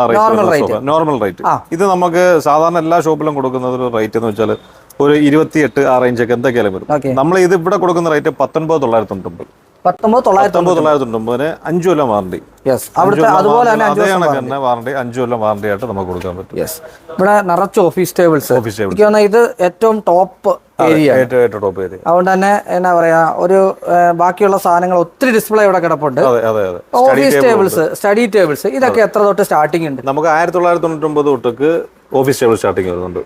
നോർമൽ റേറ്റ് ഇത് നമുക്ക് സാധാരണ എല്ലാ ഷോപ്പിലും കൊടുക്കുന്ന ഒരു റേറ്റ് എന്ന് വെച്ചാൽ ഒരു ഇരുപത്തിയെട്ട് ആ റേഞ്ച് ഒക്കെ എന്തൊക്കെയാലും വരും. നമ്മൾ ഇത് ഇവിടെ കൊടുക്കുന്ന റേറ്റ് പത്തൊൻപത് തൊള്ളായിരത്തി തൊണ്ണൂറ്റൊമ്പത്. പത്തൊമ്പത് തൊള്ളായിരത്തി പത്തൊമ്പത് തൊണ്ണൂറ്റൊമ്പതിന് അഞ്ചു കൊല്ലം വാറണ്ടി യെസ് അവിടുത്തെ അതുപോലെ തന്നെ വാറണ്ടി അഞ്ചു കൊല്ലം വാറണ്ടി ആയിട്ട് നമുക്ക് കൊടുക്കാൻ പറ്റും. ഇവിടെ നിറച്ച് ഓഫീസ് ടേബിൾസ് ഓഫീസ് ടേബിൾ ഇത് ഏറ്റവും ടോപ്പ് ഏരിയ ടോപ്പ് ഏരിയ അതുകൊണ്ട് തന്നെ എന്നാ പറയാ ഒരു ബാക്കിയുള്ള സാധനങ്ങൾ ഒത്തിരി ഡിസ്പ്ലേ ഇവിടെ കിടപ്പുണ്ട്. ഓഫീസ് ടേബിൾസ് സ്റ്റഡി ടേബിൾസ് ഇതൊക്കെ എത്ര തൊട്ട് സ്റ്റാർട്ടിംഗ് ഉണ്ട്? നമുക്ക് ആയിരത്തി തൊള്ളായിരത്തി തൊണ്ണൂറ്റി ഒമ്പത് തൊട്ടക്ക് ഓഫീസ് ടേബിൾ സ്റ്റാർട്ടിങ് വരുന്നുണ്ട്.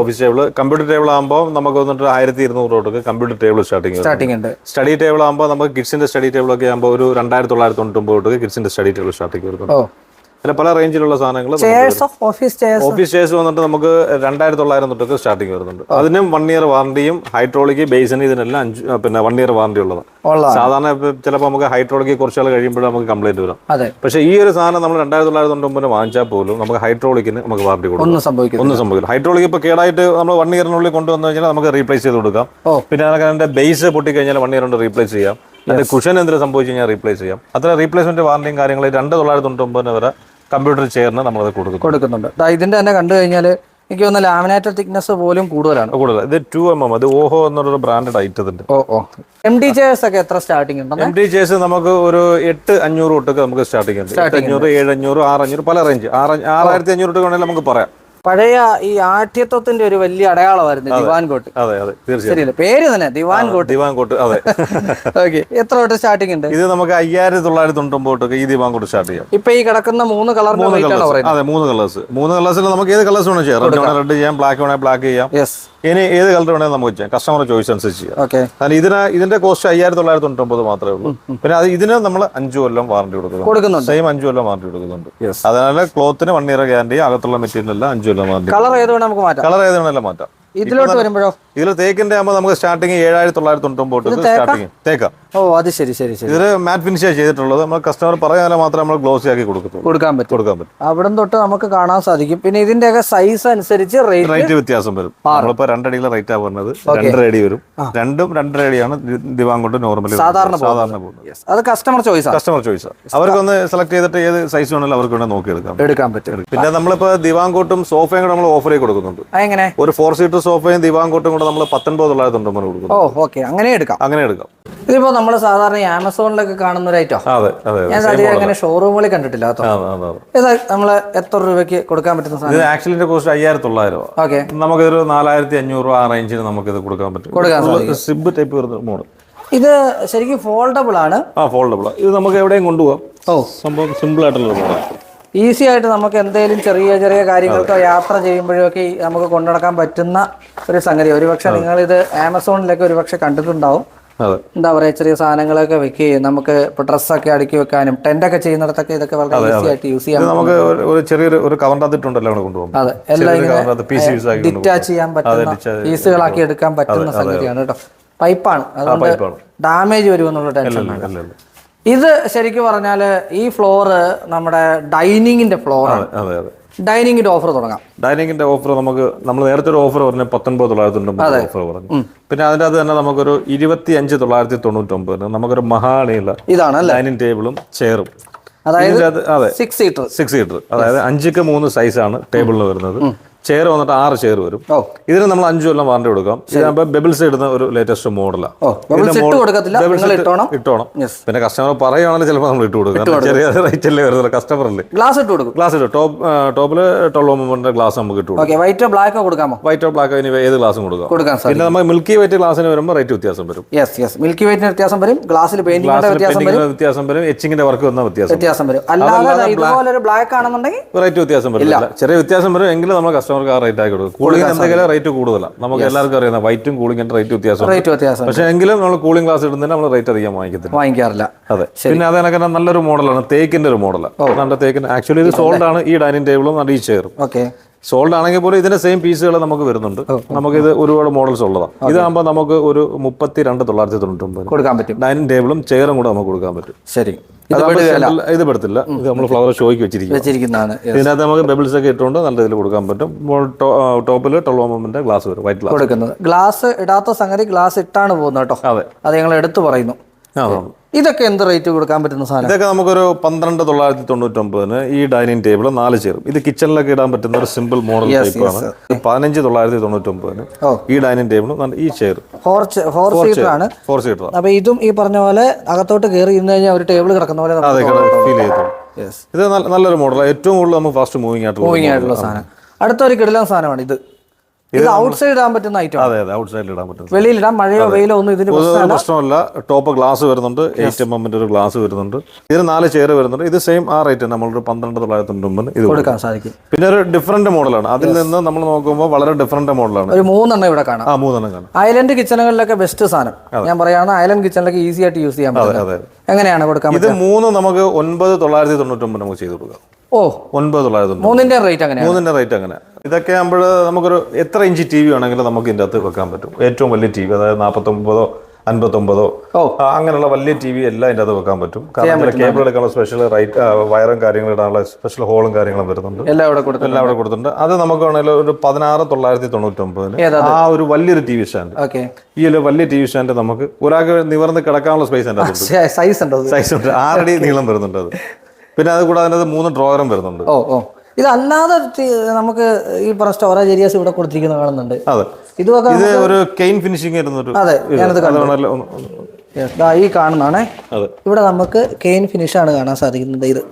ഓഫീസ് ടേബിൾ കമ്പ്യൂട്ടർ ടേബിൾ ആകുമ്പോൾ നമുക്ക് വന്നിട്ട് ആയിരത്തി ഇരുന്നൂറ് തൊട്ട് കമ്പ്യൂട്ടർ ടേബിൾ സ്റ്റാർട്ടിങ് സ്റ്റാർട്ടിംഗ് ഉണ്ട്. സ്റ്റഡി ടേബിൾ ആകുമ്പോൾ നമുക്ക് കിഡ്സിന്റെ സ്റ്റഡി ടേബിൾ ഒക്കെ ആകുമ്പോൾ ഒരു രണ്ടായിരത്തി തൊള്ളായിരത്തി തൊണ്ണൂറ്റൊമ്പത് തൊട്ട് കിഡ്സിന്റെ സ്റ്റഡി ടേബിൾ സ്റ്റാർട്ടിങ് വരുന്നുണ്ട്. അങ്ങനെ പല റേഞ്ചിലുള്ള സാധനങ്ങൾ ഓഫീസ് ചെയർസ് വന്നിട്ട് നമുക്ക് രണ്ടായിരത്തി തൊള്ളായിരം തൊട്ടൊക്കെ സ്റ്റാർട്ടിങ് വരുന്നുണ്ട്. അതിനും വൺ ഇയർ വാറണ്ടിയും ഹൈഡ്രോളിക് ബേസിന് ഇതിനെല്ലാം അഞ്ച് പിന്നെ വൺ ഇയർ വാറണ്ടി ഉള്ളതാണ്. സാധാരണ ചിലപ്പോൾ നമുക്ക് ഹൈഡ്രോളിക് നാൾ കഴിയുമ്പോഴും നമുക്ക് കംപ്ലൈന്റ് വരും. പക്ഷേ ഈ ഒരു സാധനം നമ്മൾ രണ്ടായിരത്തി തൊള്ളായിരത്തി തൊണ്ണൂറ്റൊമ്പതിന് വാങ്ങിച്ചാൽ പോലും നമുക്ക് ഹൈഡ്രോളിക്കിന് നമുക്ക് വാറണ്ടി കൊടുക്കും. ഒന്നും സംഭവിക്കും ഒന്നും സംഭവിക്കില്ല. ഹൈഡ്രോളിക് ഇപ്പോൾ കേടായിട്ട് നമ്മൾ വൺ ഇയറിനുള്ളിൽ കൊണ്ടുവന്നു കഴിഞ്ഞാൽ നമുക്ക് റീപ്ലേസ് ചെയ്ത് കൊടുക്കാം. പിന്നെ അതിന്റെ ബേസ് പൊട്ടിക്കഴിഞ്ഞാൽ വൺ ഇയർ കൊണ്ട് റീപ്ലേസ് ചെയ്യാം. അതിന്റെ കുഷൻ എന്തെങ്കിലും സംഭവിച്ചു കഴിഞ്ഞാൽ റീപ്ലേസ് ചെയ്യാം. അത്ര റീപ്ലേസ്മെന്റ് വാറണ്ടിയും കാര്യങ്ങൾ രണ്ട് തൊള്ളായിരത്തി തൊണ്ണൂറ്റൊമ്പതിന് വരെ കമ്പ്യൂട്ടർ നമ്മൾ അത് കൊടുക്കും കൊടുക്കുന്നുണ്ട്. ദാ ഇതിന്റെ തന്നെ കണ്ടു കഴിഞ്ഞാൽ എനിക്ക് തോന്നുന്നു ലാമിനേറ്റർ തിക്നെസ് പോലും കൂടുതലാണ്. കൂടുതൽ ഇത് ടു എം എം അത് ഓഹോ എന്നുള്ള ബ്രാൻഡഡ് ഐറ്റത്തിന്റെ ഓ ഓ. എം ഡി ചേഴ്സ് ഒക്കെ എത്ര സ്റ്റാർട്ടിംഗ് ഉണ്ട് എം ഡി ചേഴ്സ് നമുക്ക് ഒരു എട്ട് അഞ്ഞൂറ് തൊട്ടൊക്കെ നമുക്ക് സ്റ്റാർട്ടിംഗ് ഉണ്ട്. എട്ട് അഞ്ഞൂറ് ഏഴ് അഞ്ഞൂറ് ആറ് അഞ്ഞൂറ് പല റേഞ്ച് ആറ് ആറായിരത്തി അഞ്ഞൂറ് തൊട്ട് വേണമെങ്കിൽ നമുക്ക് പറയാം. പഴയ ഈ ആഠ്യത്വത്തിന്റെ ഒരു വലിയ അടയാളമായിരുന്നു ദിവാൻ കോട്ട് അതെ അതെ. തീർച്ചയായും. പേര് തന്നെ ദിവാൻ കോട്ട് ദിവാൻകോട്ട് അതെ. ഓക്കെ എത്ര തൊട്ട് സ്റ്റാർട്ടിംഗ് ഉണ്ട്? ഇത് നമുക്ക് അയ്യായിരത്തി തൊള്ളായിരത്തി തൊണ്ണൂറ്റൊമ്പത് ഈ ദിവാൻകോട്ട് സ്റ്റാർട്ട് ചെയ്യാം. ഇപ്പൊ ഈ കിടക്കുന്ന മൂന്ന് കളർ മൂന്ന് കളേഴ്സ് അതെ മൂന്ന് കളേഴ്സ് മൂന്ന് കളേഴ്സിൽ നമുക്ക് ഏത് കളേഴ്സ് വേണം ചെയ്യാം. റെഡ് റെഡ് ചെയ്യാം ബ്ലാക്ക് വേണേൽ ബ്ലാക്ക് ചെയ്യാം. ഇനി ഏത് കളർ വേണേലും നമുക്ക് ചെയ്യാം. കസ്റ്റമർ ചോയ്സ് അനുസരിച്ച് ചെയ്യാം. കാരണം ഇതിന് ഇതിന്റെ കോസ്റ്റ് അയ്യായിരത്തി തൊള്ളായിരത്തി തൊണ്ണൂറ്റൊമ്പത് മാത്രമേ ഉള്ളൂ. പിന്നെ അത് ഇതിന് നമ്മൾ അഞ്ചു കൊല്ലം വാറണ്ടി കൊടുക്കുന്നു കൊടുക്കുന്നുണ്ട്. സെയിം അഞ്ചു കൊല്ലം വാറണ്ടി കൊടുക്കുന്നുണ്ട്. അതனால ക്ലോത്തിന് വൺ ഇയർ ഗ്യാരണ്ടി അകത്തുള്ള മെറ്റീരിയൽ എല്ലാം അഞ്ചു കളർ ഏത് വേണം നമുക്ക് മാറ്റാം. കളർ ഏത് വേണമെങ്കിലും മാറ്റാം. ഇതിലോട്ട് വരുമ്പോഴോ? ഇതിൽ തേക്കിന്റെ ആകുമ്പോൾ നമുക്ക് സ്റ്റാർട്ടിങ് ഏഴായിരത്തി തൊള്ളായിരത്തി തൊട്ട് സ്റ്റാർട്ടിങ് തേക്കാം. ഓ അത് ശരി ശരി ശരി. ഇതിൽ മാറ്റ് ഫിനിഷാണ് ചെയ്തിട്ടുള്ളത്. നമ്മൾ കസ്റ്റമർ പറയാതെ മാത്രമേ നമ്മൾ ഗ്ലോസി ആക്കി കൊടുക്കത്തുള്ളൂ. കൊടുക്കാൻ പറ്റും. കൊടുക്കാൻ പറ്റും. അവിടെ തൊട്ട് നമുക്ക് കാണാൻ സാധിക്കും. പിന്നെ ഇതിന്റെയൊക്കെ സൈസ് അനുസരിച്ച് റേറ്റ് വ്യത്യാസം വരും. നമ്മളിപ്പോ രണ്ടടിയിലെ റേറ്റ് ആ പറഞ്ഞത്. രണ്ടര അടി വരും. രണ്ടും രണ്ടര അടിയാണ് ദിവാൻ കൊണ്ട് നോർമലി സാധാരണ സാധാരണ പോകുന്നത്. അത് കസ്റ്റമർ ചോയ്സ് കസ്റ്റമർ ചോയ്സ് അവർക്കൊന്ന് സെലക്ട് ചെയ്തിട്ട് ഏത് സൈസ് വേണമെങ്കിലും അവർക്ക് വേണമെങ്കിൽ നോക്കി എടുക്കാം. എടുക്കാൻ പറ്റും. പിന്നെ നമ്മളിപ്പോ ദിവാൻകോട്ടും സോഫയും കൂടെ നമ്മൾ ഓഫർ ചെയ്ത് കൊടുക്കുന്നുണ്ട്. എങ്ങനെ? ഒരു ഫോർ സീറ്റർ സോഫയും ദിവാൻകോട്ടും കൂടെ നമ്മൾ പത്തൊൻപത് തൊള്ളായിരത്തി തൊണ്ണൂറ് കൊടുക്കുന്നു ഓ ഓക്കെ അങ്ങനെ എടുക്കാം. അങ്ങനെ എടുക്കാം. ഇതിപ്പോ നമ്മൾ സാധാരണ ആമസോണിലൊക്കെ കാണുന്ന ഒരു ഐറ്റോ ഞാൻ അധികം അങ്ങനെ ഷോറൂമുകളിൽ കണ്ടിട്ടില്ല ഇത് നമ്മൾ എത്ര രൂപയ്ക്ക് കൊടുക്കാൻ പറ്റുന്ന സാധനം? ആക്ച്വലിന്റെ കോസ്റ്റ് അയ്യായിരത്തി തൊള്ളായിരം ഓക്കെ. നമുക്കിതൊരു നാലായിരത്തി അഞ്ഞൂറ് ആ നമുക്ക് ഇത് കൊടുക്കാൻ പറ്റും. കൊടുക്കാൻ സിബ് ടൈപ്പ് വരുന്ന മോഡൽ ഇത് ശരിക്കും ഫോൾഡബിൾ ആണ്. ആ ഫോൾഡബിൾ ഇത് നമുക്ക് എവിടെയും കൊണ്ടുപോകാം. ഓ. സംഭവം സിമ്പിൾ ആയിട്ടുള്ള മോഡൽ ഈസി ആയിട്ട് നമുക്ക് എന്തെങ്കിലും ചെറിയ ചെറിയ കാര്യങ്ങൾക്കോ യാത്ര ചെയ്യുമ്പോഴൊക്കെ നമുക്ക് കൊണ്ടുനടക്കാൻ പറ്റുന്ന ഒരു സംഗതി. ഒരുപക്ഷെ നിങ്ങൾ ഇത് ആമസോണിലൊക്കെ ഒരുപക്ഷെ കണ്ടിട്ടുണ്ടാവും. എന്താ പറയാ ചെറിയ സാധനങ്ങളൊക്കെ വെക്കുകയും നമുക്ക് ഡ്രസ്സൊക്കെ അടുക്കി വെക്കാനും ടെന്റൊക്കെ ചെയ്യുന്നിടത്തൊക്കെ ഇതൊക്കെ വളരെ ഈസി ആയിട്ട് യൂസ് ചെയ്യാം നമുക്ക് ഒരു- ഒരു ചെറിയൊരു ഒരു കവറിന്റെ അകത്തിട്ടുണ്ടല്ലോ അവിടെ കൊണ്ടുപോകും അതെ. എല്ലാം ഇങ്ങനെ ഡിറ്റാച്ച് ചെയ്യാൻ പറ്റുന്ന പീസുകളാക്കി എടുക്കാൻ പറ്റുന്ന സംഗതിയാണ് കേട്ടോ. പൈപ്പാണ് അതുകൊണ്ട് ഡാമേജ് വരുമെന്നുള്ള ടെൻഷൻ ഇത് ശരിക്കും പറഞ്ഞാൽ ഈ ഫ്ലോറ് നമ്മുടെ ഡൈനിങ്ങിന്റെ ഫ്ലോറാണ് ഡൈനിങ്ങിന്റെ ഓഫർ തുടങ്ങാം. ഡൈനിങ്ങിന്റെ ഓഫർ നമുക്ക് നമ്മൾ നേരത്തെ ഒരു ഓഫർ പറഞ്ഞു പത്തൊൻപത് തൊള്ളായിരത്തി തൊണ്ണൂറ്റി ഓഫർ പറഞ്ഞു. പിന്നെ അതിന്റെ അത് തന്നെ നമുക്കൊരു ഇരുപത്തി അഞ്ച് തൊള്ളായിരത്തി തൊണ്ണൂറ്റൊമ്പതിന് നമുക്കൊരു മഹാണിയുള്ള ഇതാണ് ഡൈനിങ് ടേബിളും ചെയറും. അതായത് അതെ സിക്സ് സീറ്റർ സിക്സ് സീറ്റർ അതായത് അഞ്ചിക്ക് മൂന്ന് സൈസാണ് ടേബിളിൽ വരുന്നത്. ചെയർ വന്നിട്ട് ആറ് ചെയർ വരും. ഇതിന് നമ്മൾ അഞ്ചു കൊല്ലം വാറണ്ടി കൊടുക്കാം. ഇതാകുമ്പോൾ ബെബിൾസ് ഇടുന്ന ഒരു ലേറ്റസ്റ്റ് മോഡലാണ് ഇട്ടോണം. പിന്നെ കസ്റ്റമർ പറയുകയാണെങ്കിൽ ചിലപ്പോൾ നമ്മൾ ഇട്ട് കൊടുക്കാം. ചെറിയ റേറ്റ് അല്ലേ വരുന്നത്. കസ്റ്റമർ അല്ലേ? ഗ്ലാസ് ഇട്ട് കൊടുക്കും. ഗ്ലാസ് ഇട്ടു ടോപ്പ് ടോപ്പിൽ ട്വൽവ് മെമ്പറിന്റെ ഗ്ലാസ് നമുക്ക് ഇട്ട് കൊടുക്കാം. വൈറ്റ് ബ്ലാക്കോ കൊടുക്കാമോ? വൈറ്റ് ബ്ലാക്ക് ഇനി ഏത് ഗ്ലാസും കൊടുക്കാം. സാധിക്കും. പിന്നെ നമ്മൾ മിൽക്കി വൈറ്റ് ഗ്ലാസിന് വരുമ്പോൾ റേറ്റ് വ്യത്യാസം വരും. യെസ് യെസ് മിൽക്കി വൈറ്റിന് വ്യത്യാസം വരും. ഗ്ലാസ്സിൽ പെയിന്റിംഗ് വ്യത്യാസം വരും. വ്യത്യാസം വരും. എച്ചിങ്ങിന്റെ വർക്ക് വന്ന വ്യത്യാസം വരും. വ്യത്യാസം വരും. അല്ലാതെ ഇതുപോലെ ഒരു ബ്ലാക്ക് ആണെന്നുണ്ടെങ്കിൽ റേറ്റ് വ്യത്യാസം വരില്ല. ചെറിയ വ്യത്യാസം വരും. എങ്കിലും നമ്മൾ കസ്റ്റമർക്ക് ആ റേറ്റ് ആക്കി കൊടുക്കും. കൂളിംഗ് എന്തെങ്കിലും റേറ്റ് കൂടുതലാണ് നമുക്ക് എല്ലാവർക്കും അറിയാം വൈറ്റും കൂളിംഗിന്റെ റേറ്റ് വ്യത്യാസം. റേറ്റ് വ്യത്യാസം. പക്ഷേ എങ്കിലും നമ്മൾ കൂളിംഗ് ഗ്ലാസ് ഇടുന്നതിന് നമ്മൾ റേറ്റ് അധികം വാങ്ങിക്കത്തില്ല. വാങ്ങിക്കാറില്ല. അതെ. പിന്നെ അതിനൊക്കെ നല്ലൊരു മോഡലാണ് തേക്കിന്റെ ഒരു മോഡലാണ് തേക്കിന് ആക്ച്വലി ഇത് സോൾഡ് ആണ് ഈ ഡൈനിങ് ടേബിളും നല്ല ഈ ചെയറും ഓക്കെ സോൾഡ് ആണെങ്കിൽ പോലും ഇതിന്റെ സെയിം പീസുകൾ നമുക്ക് വരുന്നുണ്ട്. നമുക്ക് ഇത് ഒരുപാട് മോഡൽസ് ഉള്ളതാണ് ഇതാകുമ്പോൾ നമുക്ക് ഒരു മുപ്പത്തി രണ്ട് തൊള്ളായിരത്തി തൊണ്ണൂറ്റി ഒമ്പത് കൊടുക്കാൻ പറ്റും ഡൈനിങ് ടേബിളും ചെയറും കൂടെ നമുക്ക് കൊടുക്കാൻ പറ്റും. ശരി. ഇത് പെടുത്തില്ല. ഇത് നമ്മൾ ഫ്ലവർ ഷോയ്ക്ക് വെച്ചിരിക്കും വെച്ചിരിക്കുന്നതാണ്. ഇതിനകത്ത് നമുക്ക് ബബിൾസ് ഒക്കെ ഇട്ടുകൊണ്ട് നല്ല രീതിയിൽ കൊടുക്കാൻ പറ്റും. ടോപ്പിൽ ടൊളോമിന്റെ ഗ്ലാസ് വരും. വൈറ്റ് ഗ്ലാസ് കൊടുക്കുന്നത്. ഗ്ലാസ് ഇടാത്ത സംഗതി ഗ്ലാസ് ഇട്ടാണ് പോകുന്നത് കേട്ടോ. അതെ. അത് ഞങ്ങൾ എടുത്തു പറയുന്നു. ഇതൊക്കെ എന്ത് റേറ്റ് കൊടുക്കാൻ പറ്റുന്ന സാധനം? ഇതൊക്കെ നമുക്കൊരു പന്ത്രണ്ട് തൊള്ളായിരത്തി തൊണ്ണൂറ്റൊമ്പതിന് ഈ ഡൈനിങ് ടേബിൾ നാല് ചേരും. ഇത് കിച്ചണിലൊക്കെ ഇടാൻ പറ്റുന്ന ഒരു സിമ്പിൾ മോഡൽ ടൈപ്പാണ് പതിനഞ്ച് തൊള്ളായിരത്തി തൊണ്ണൂറ്റൊമ്പതിന്. ഈ ഡൈനിങ് ടേബിളും ഈ ചെയർ ഫോർ സീറ്റർ ആണ്. ഫോർ സീറ്റർ അപ്പൊ ഇതും ഈ പറഞ്ഞ പോലെ അകത്തോട്ട് കയറി ഇരുന്ന് കഴിഞ്ഞാൽ ഒരു ടേബിൾ കിടക്കുന്ന പോലെ അതെ ഫീൽ ചെയ്തു. ഇത് നല്ല- നല്ലൊരു മോഡലാണ് ഏറ്റവും കൂടുതൽ നമുക്ക് ഫാസ്റ്റ് മൂവിങ് ആയിട്ടുള്ള മൂവിങ് ആയിട്ടുള്ള സാധനം. അടുത്തൊരു കിടിലൻ സാധനമാണ് ഇത്. ഇത് ഔട്ട്സൈഡ് ഇടാൻ പറ്റുന്ന ഐറ്റം അതെ അതെ ഔട്ട്സൈഡിൽ ഇടാൻ പറ്റും വെളിയിലിടാൻ മഴയോ വെയിലോ ഒന്നും ഇതിന് പ്രശ്നമല്ല. ടോപ്പ് ഗ്ലാസ് വരുന്നുണ്ട്. എയ്റ്റ് എം എമ്മിന്റെ ഒരു ഗ്ലാസ് വരുന്നുണ്ട്. ഇതിന് നാല് ചെയർ വരുന്നുണ്ട്. ഇത് സെയിം ആ റേറ്റ് നമ്മളൊരു പന്ത്രണ്ട് തൊള്ളായിരത്തി തൊണ്ണൂറ്റൊമ്പതിന് ഇത് കൊടുക്കാൻ സാധിക്കും. പിന്നെ ഒരു ഡിഫറെന്റ് മോഡലാണ് അതിൽ നിന്ന് നമ്മൾ നോക്കുമ്പോൾ വളരെ ഡിഫറെന്റ് മോഡലാണ് ഒരു മൂന്നെണ്ണം ഇവിടെ കാണാം. ആ മൂന്നെണ്ണം കാണാം. ഐലൻഡ് കിച്ചണുകളിലൊക്കെ ബെസ്റ്റ് സാധനം. ഞാൻ പറയുകയാണ് ഐലൻഡ് കിച്ചണിലൊക്കെ ഈസി ആയിട്ട് യൂസ് ചെയ്യാൻ പറ്റും എങ്ങനെയാണ് കൊടുക്കാൻ ഇത് മൂന്ന് നമുക്ക് ഒൻപത് തൊള്ളായിരത്തി തൊണ്ണൂറ്റൊമ്പത് നമുക്ക് ചെയ്ത് കൊടുക്കാം. ഓ. ഒൻപത് തൊള്ളായിരത്തി മൂന്നിന്റെ റേറ്റ് അങ്ങനെയാണ് മൂന്നിന്റെ റേറ്റ് അങ്ങനെ. ഇതൊക്കെ ആകുമ്പോൾ നമുക്കൊരു എത്ര ഇഞ്ച് ടി വി ആണെങ്കിലും നമുക്ക് ഇതിന്റെ അകത്ത് വെക്കാൻ പറ്റും. ഏറ്റവും വലിയ ടി വി അതായത് നാൽപ്പത്തൊമ്പതോ അൻപത്തൊമ്പതോ ഓ. ഒമ്പതോ അങ്ങനെയുള്ള വലിയ ടി വി എല്ലാം ഇതിന്റെ അകത്ത് വെക്കാൻ പറ്റും. കാരണം കേബിൾ എടുക്കാനുള്ള സ്പെഷ്യൽ റൈറ്റ് വയറും കാര്യങ്ങളും ഇടാനുള്ള സ്പെഷ്യൽ ഹോളും കാര്യങ്ങളും വരുന്നുണ്ട്. എല്ലാം ഇവിടെ കൊടുത്തു എല്ലാം അവിടെ കൊടുത്തിട്ടുണ്ട്. അത് നമുക്ക് വേണമെങ്കിൽ ഒരു പതിനാറ് തൊള്ളായിരത്തി തൊണ്ണൂറ്റൊമ്പതിന് ആ ഒരു വലിയൊരു ടി വി സ്റ്റാൻഡ്. ഈ ഒരു വലിയ ടി വി സ്റ്റാൻഡ് നമുക്ക് ഒരാൾക്ക് നിവർന്ന് കിടക്കാനുള്ള സ്പേസ് ഉണ്ട്. സൈസ് ഉണ്ട് സൈസ് ഉണ്ട്. ആറടി നീളം വരുന്നുണ്ട് അത്. പിന്നെ അത് കൂടാതെ അതിനകത്ത് മൂന്ന് ഡ്രോയറും വരുന്നുണ്ട്. ഓ ഓ. ഇതല്ലാതെ നമുക്ക് ഈ പറഞ്ഞ സ്റ്റോറേജ് ഏരിയാസ് ഇവിടെ കൊടുത്തിരിക്കുന്ന കാണുന്നുണ്ട്. അതെ. ഇതൊക്കെ ഇത് ഒരു കെയിൻ ഫിനിഷിംഗ് ആയിരുന്നു അതെ ഞാനത് ഈ കാണുന്നതാണേ. ഇവിടെ നമുക്ക് കെയിൻ ഫിനിഷാണ് കാണാൻ സാധിക്കുന്നത് ഇത്.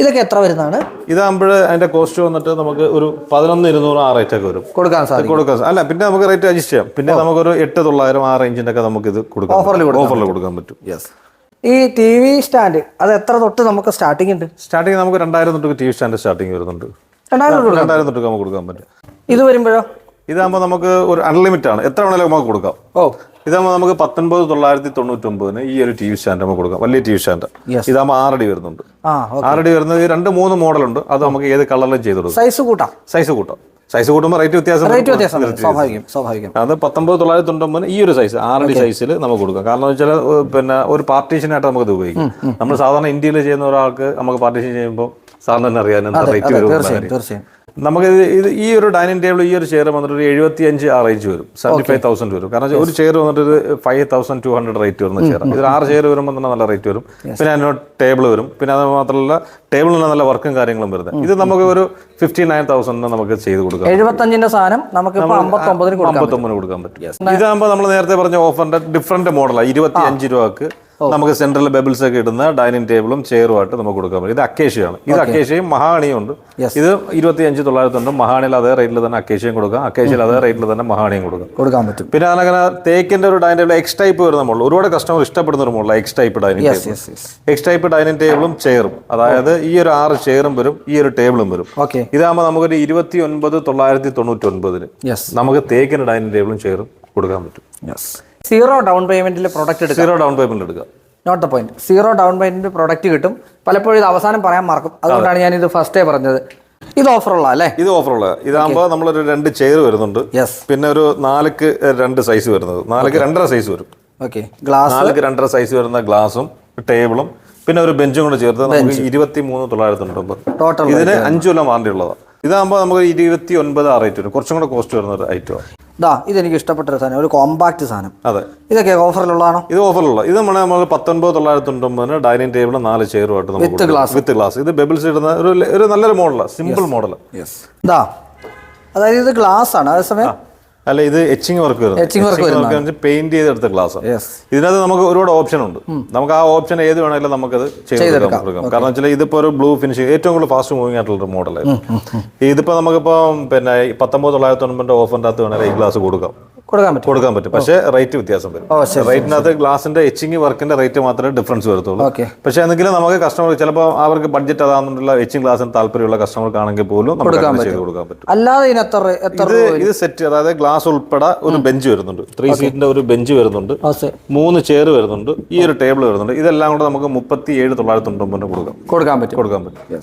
ഇതൊക്കെ എത്ര വരുന്നതാണ്? ഇതാകുമ്പോൾ അതിന്റെ കോസ്റ്റ് വന്നിട്ട് നമുക്ക് ഒരു പതിനൊന്ന് ഇരുന്നൂറ് ആ റേറ്റ് ഒക്കെ വരും. കൊടുക്കാൻ സാധിക്കും. കൊടുക്കാൻ അല്ല പിന്നെ നമുക്ക് റേറ്റ് അഡ്ജസ്റ്റ് ചെയ്യാം. പിന്നെ നമുക്കൊരു എട്ട് തൊള്ളായിരം ആ റേഞ്ചിന്റെ ഒക്കെ നമുക്ക് ഇത് കൊടുക്കാം ഓഫറിൽ കൊടുക്കാം. ഓഫറിൽ കൊടുക്കാൻ പറ്റും. യെസ് ഈ ടി വി സ്റ്റാൻഡ് അത് എത്ര തൊട്ട് നമുക്ക് സ്റ്റാർട്ടിംഗ് ഉണ്ട്? സ്റ്റാർട്ടിംഗ് നമുക്ക് രണ്ടായിരം തൊട്ട് ടി വി സ്റ്റാൻഡ് സ്റ്റാർട്ടിങ് വരുന്നുണ്ട്. രണ്ടായിരം തൊട്ട് നമുക്ക് കൊടുക്കാൻ പറ്റും. ഇത് വരുമ്പോഴോ? ഇതാകുമ്പോൾ നമുക്ക് ഒരു അൺലിമിറ്റ് ആണ്. എത്ര വേണേലും നമുക്ക് കൊടുക്കാം. ഓ. ഇതാകുമ്പോൾ നമുക്ക് പത്തൊൻപത് തൊള്ളായിരത്തി തൊണ്ണൂറ്റൊമ്പതിന് ഈ ഒരു ടി വി സ്റ്റാൻഡ് നമുക്ക് കൊടുക്കാം. വലിയ ടി വി സ്റ്റാൻഡ്. ഇതാകുമ്പോൾ ആറടി വരുന്നുണ്ട്. ആറടി വരുന്നത് രണ്ട് മൂന്ന് മോഡലുണ്ട് അത് നമുക്ക് ഏത് കളറിലും ചെയ്ത് കൊടുക്കാം. സൈസ് കൂട്ടാം. സൈസ് കൂട്ടാം. സൈസ് കൂട്ടുമ്പോൾ റേറ്റ് വ്യത്യാസം റേറ്റ്. വ്യത്യാസം. സ്വാഭാവികം സ്വാഭാവികം. അത് പത്തൊമ്പത് തൊള്ളായിരത്തി തൊണ്ണൂറ്റൊമ്പതിന് ഈ ഒരു സൈസ് ആറടി സൈസിൽ നമുക്ക് കൊടുക്കാം. കാരണം വെച്ചാൽ പിന്നെ ഒരു പാർട്ടീഷനായിട്ട് നമുക്ക് ഇത് ഉപയോഗിക്കാം. നമ്മൾ സാധാരണ ഇന്ത്യയിൽ ചെയ്യുന്ന ഒരാൾക്ക് നമുക്ക് പാർട്ടീഷൻ ചെയ്യുമ്പോൾ സാറിന് തന്നെ അറിയാൻ എന്താ റേറ്റ് വരും തീർച്ചയായും. നമുക്ക് ഇത് ഈ ഒരു ഡൈനിങ് ടേബിൾ ഈ ഒരു ചെയർ വന്നിട്ട് ഒരു എഴുപത്തി അഞ്ച് ആ റേഞ്ച് വരും. സെവന്റി ഫൈവ് തൗസൻഡ് വരും. കാരണം ഒരു ചെയർ വന്നിട്ട് ഒരു five thousand two hundred rate വരുന്ന ചെയർ. ഇത് ആറ് ചെയർ വരുമ്പോൾ തന്നെ നല്ല റേറ്റ് വരും. പിന്നെ അതിനോട് ടേബിൾ വരും. പിന്നെ അത് മാത്രമല്ല ടേബിളിന് നല്ല വർക്കും കാര്യങ്ങളും വരുന്നത്. ഇത് നമുക്ക് ഒരു ഫിഫ്റ്റി നയൻ തൗസൻഡിന് നമുക്ക് ചെയ്ത് കൊടുക്കാം. എഴുപത്തഞ്ചിന്റെ സാധനം നമുക്ക് അമ്പത്തൊമ്പതിന് കൊടുക്കാൻ പറ്റും. ഇതാകുമ്പോൾ നമ്മൾ നേരത്തെ പറഞ്ഞ ഓഫറിന്റെ ഡിഫറെന്റ് മോഡലാണ് ഇരുപത്തി അഞ്ച് രൂപക്ക് നമുക്ക് സെൻട്രൽ ബെബിൾസ് ഒക്കെ ഇടുന്ന ഡൈനിങ് ടേബിളും ചെയറുമായിട്ട് നമുക്ക് കൊടുക്കാൻ പറ്റും ഇത് അക്കേഷ്യയാണ്. ഇത് അക്കേഷ്യയും മഹാണിയും ഉണ്ട്. ഇത് ഇരുപത്തി അഞ്ച് തൊള്ളായിരത്തി ഉണ്ട് മഹാണിയിൽ അതേ റേറ്റിൽ തന്നെ അക്കേഷ്യയും കൊടുക്കാം. അക്കേഷ്യയിൽ അതേ റേറ്റിൽ തന്നെ മഹാണിയും കൊടുക്കാം. കൊടുക്കാൻ പറ്റും. പിന്നെ അതിനങ്ങനെ തേക്കിന്റെ ഒരു ഡൈനിങ് ടേബിൾ എക്സ് ടൈപ്പ് വരുന്ന മോഡൽ ഒരുപാട് കസ്റ്റമർ ഇഷ്ടപ്പെടുന്ന ഒരു model X type dining table. X type dining ടേബിളും ചെയറും. അതായത് ഈ ഒരു ആറ് ചെയറും വരും ഈ ഒരു ടേബിളും വരും. ഓക്കെ ഇതാകുമ്പോൾ നമുക്കൊരു ഇരുപത്തി ഒൻപത് തൊള്ളായിരത്തി തൊണ്ണൂറ്റി ഒൻപതിന് നമുക്ക് തേക്കിന്റെ ഡൈനിങ് ടേബിളും ചെയറും കൊടുക്കാൻ പറ്റും. സീറോ ഡൗൺ പേയ്മെന്റിൽ പ്രൊഡക്റ്റ് എടുക്കുക സീറോ ഡൗൺ പേയ്മെന്റ് എടുക്കുക note the point zero down payment product കിട്ടും. പലപ്പോഴും ഇത് അവസാനം പറയാൻ മറക്കും. അതുകൊണ്ടാണ് ഞാൻ ഇത് ഫസ്റ്റേ പറഞ്ഞത്. ഇത് ഓഫറുള്ള അല്ലേ? ഇത് ഓഫറുള്ള ഇതാകുമ്പോൾ നമ്മളൊരു രണ്ട് ചെയർ വരുന്നുണ്ട്. യെസ് പിന്നെ ഒരു നാലക്ക് രണ്ട് സൈസ് വരുന്നത്. നാലക്ക് രണ്ടര സൈസ് വരും. ഓക്കെ ഗ്ലാസ് നാലക്ക് രണ്ടര സൈസ് വരുന്ന ഗ്ലാസും ടേബിളും പിന്നെ ഒരു ബെഞ്ചും കൂടെ ചേർത്ത് നമുക്ക് ഇരുപത്തി മൂന്ന് തൊള്ളായിരത്തി തൊണ്ണൂറ്റൊമ്പത് ടോട്ടൽ ഇതിന് അഞ്ചു കൊല്ലം വാറണ്ടി ഉള്ളതാണ് ഇതാകുമ്പോൾ നമുക്ക് ഇരുപത്തി ഒൻപത് ആ റേറ്റ് വരും. കുറച്ചും കൂടെ കോസ്റ്റ് വരുന്ന ഒരു ഐറ്റമാണ് ഇതാ ഇതെനിക്ക് ഇഷ്ടപ്പെട്ട ഒരു സാധനം ഒരു കോമ്പാക്ട് സാധനം. അതെ. ഇതൊക്കെ ഓഫറിലുള്ളതാണോ ഇത് ഓഫറിലുള്ള ഇത് നമ്മൾ നമ്മൾ പത്തൊൻപത് തൊള്ളായിരത്തി തൊണ്ണൂറ്റൊമ്പതിന് ഡൈനിങ് ടേബിൾ നാല് ചെയറുമായിട്ട് വിത്ത് ഗ്ലാസ്. വിത്ത് ഗ്ലാസ് ഇത് ബെബിൾസ് ഇടുന്ന ഒരു ഒരു നല്ലൊരു മോഡലാണ് സിമ്പിൾ മോഡൽ യെസ് ഇതാ അതായത് ഇത് ഗ്ലാസ് ആണ്. അതേസമയം അല്ല ഇത് എച്ചിങ് വർക്ക് വരുന്നത്. പെയിന്റ് ചെയ്തെടുത്ത ഗ്ലാസ് ആണ്. ഇതിനകത്ത് നമുക്ക് ഒരുപാട് ഓപ്ഷൻ ഉണ്ട്. നമുക്ക് ആ ഓപ്ഷൻ ഏത് വേണമെങ്കിലും നമുക്കത് ചെയ്ത് കൊടുക്കാം. കൊടുക്കാം. കാരണം വെച്ചാൽ ഇതിപ്പോ ഒരു ബ്ലൂ ഫിനിഷിംഗ് ഏറ്റവും കൂടുതൽ ഫാസ്റ്റ് മൂവിംഗ് ആയിട്ടുള്ള ഒരു മോഡലായിരുന്നു ഇതിപ്പോ നമുക്കിപ്പോ പിന്നെ പത്തൊമ്പത് തൊള്ളായിരത്തി തൊണ്ണൂറ്റി ഓഫറിന്റെ അകത്ത് വേണമെങ്കിൽ ഈ ഗ്ലാസ് കൊടുക്കാം. കൊടുക്കാൻ പറ്റും. കൊടുക്കാൻ പറ്റും. പക്ഷേ റേറ്റ് വ്യത്യാസം വരും. റേറ്റിനകത്ത് ഗ്ലാസിന്റെ എച്ചിങ് വർക്കിന്റെ റേറ്റ് മാത്രമേ ഡിഫറൻസ് വരത്തുള്ളൂ. പക്ഷേ എന്തെങ്കിലും നമുക്ക് കസ്റ്റമർ ചിലപ്പോൾ അവർക്ക് ബഡ്ജറ്റ് അതാണെന്നുള്ള എച്ചിങ് ഗ്ലാസിന് താല്പര്യമുള്ള കസ്റ്റമർക്ക് ആണെങ്കിൽ പോലും നമുക്ക് ചെയ്ത് കൊടുക്കാൻ പറ്റും. അല്ലാതെ ഇത് ഇത് സെറ്റ് അതായത് ഗ്ലാസ് ഉൾപ്പെടെ ഒരു ബെഞ്ച് വരുന്നുണ്ട്. ത്രീ സീറ്റിന്റെ ഒരു ബെഞ്ച് വരുന്നുണ്ട്. മൂന്ന് ചെയർ വരുന്നുണ്ട്. ഈ ഒരു ടേബിൾ വരുന്നുണ്ട്. ഇതെല്ലാം കൂടെ നമുക്ക് മുപ്പത്തി ഏഴ് തൊള്ളായിരത്തി തൊണ്ണൂറ് കൊടുക്കാം. കൊടുക്കാൻ പറ്റും. കൊടുക്കാൻ പറ്റും.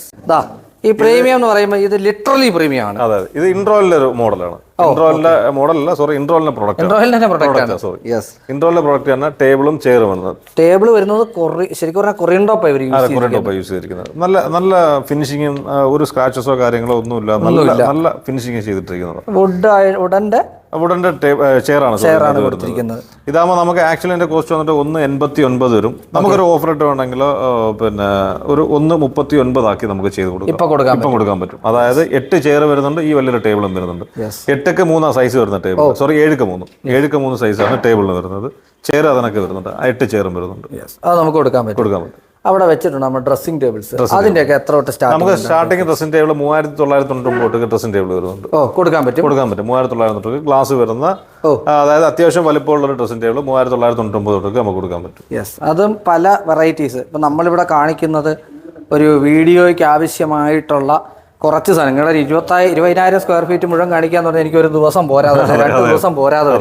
ഈ പ്രീമിയം എന്ന് പറയുമ്പോൾ ഇത് ലിറ്ററലി പ്രീമിയം ആണ് അതെ. ഇത് ഇൻട്രോലിന്റെ ഒരു മോഡലാണ്. ഇൻട്രോലിന്റെ മോഡലല്ല സോറി ഇൻട്രോലിന്റെ പ്രോഡക്റ്റ് ഇൻട്രോലിന്റെ പ്രോഡക്റ്റ് സോറി യെസ് ഇൻട്രോലിന്റെ പ്രോഡക്റ്റ് ആണ് ടേബിളും ചെയറും വരുന്നത് ടേബിൾ വരുന്നത് കൊറി ശരിക്കും പറഞ്ഞാൽ Korean top Korean top use ചെയ്തിരിക്കുന്നത്. നല്ല നല്ല ഫിനിഷിംഗും ഒരു സ്ക്രാച്ചസോ കാര്യങ്ങളോ ഒന്നുമില്ല. നല്ല നല്ല ഫിനിഷിങ് ചെയ്തിട്ടിരിക്കുന്നത്. വുഡ് വുഡന്റെ വുഡന്റെ ചെയറാണ് ചെയറാണ് കൊടുത്തിരിക്കുന്നത്. ഇതാകുമ്പോൾ നമുക്ക് ആക്ച്വലി എന്റെ കോസ്റ്റ് വന്നിട്ട് ഒന്ന് എൺപത്തി ഒൻപത് വരും. നമുക്കൊരു ഓഫർ ഇട്ട് വേണമെങ്കിൽ പിന്നെ ഒരു ഒന്ന് മുപ്പത്തി ഒൻപതാക്കി നമുക്ക് ചെയ്ത് കൊടുക്കാം. ഇപ്പം കൊടുക്കാം ഇപ്പം കൊടുക്കാൻ പറ്റും. അതായത് എട്ട് ചെയർ വരുന്നുണ്ട് ഈ വലിയൊരു ടേബിളും വരുന്നുണ്ട്? എട്ടൊക്കെ മൂന്നാ സൈസ് വരുന്ന ടേബിൾ സോറി ഏഴുക്ക് മൂന്ന്. ഏഴുക്ക് മൂന്ന് സൈസാണ് ടേബിളിന് വരുന്നത്. ചെയർ അതിനൊക്കെ വരുന്നുണ്ട്. എട്ട് ചെയറും വരുന്നുണ്ട്. അത് നമുക്ക് കൊടുക്കാൻ പറ്റും. കൊടുക്കാൻ പറ്റും. അവിടെ വെച്ചിട്ടുണ്ട് നമ്മുടെ ഡ്രസ്സിംഗ് ടേബിൾസ് അതിന്റെയൊക്കെ എത്ര തൊട്ട് സ്റ്റാർട്ട് നമുക്ക് സ്റ്റാർട്ടിംഗ് ഡ്രസ്സിംഗ് ടേബിൾ മൂവായിരത്തി തൊള്ളായിരത്തി തൊണ്ണൂറ്റി ഡ്രസ്സിംഗ് ടേബിൾ വരുന്നുണ്ട്. ഓ കൊടുക്കാൻ പറ്റും. കൊടുക്കാൻ പറ്റും. മൂവായിരത്തി തൊള്ളായിരത്തി ഗ്ലാസ് വരുന്ന. അതായത് അത്യാവശ്യം വലിപ്പമുള്ള ഒരു ഡ്രസ്സിംഗ് ടേബിൾ മൂവായിരത്തി തൊള്ളായിരത്തി തൊണ്ണൂറ്റി തൊട്ട് നമുക്ക് കൊടുക്കാൻ പറ്റും. യെസ് അതും പല വെറൈറ്റീസ് ഇപ്പം നമ്മളിവിടെ കാണിക്കുന്നത് ഒരു വീഡിയോയ്ക്ക് ആവശ്യമായിട്ടുള്ള കുറച്ച് സാധനങ്ങൾ ഇരുപത്തായി ഇരുപതിനായിരം സ്ക്വയർ ഫീറ്റ് മുഴുവൻ കാണിക്കാന്ന് പറഞ്ഞാൽ എനിക്ക് ഒരു ദിവസം പോരാതെ രണ്ട് ദിവസം പോരാതെ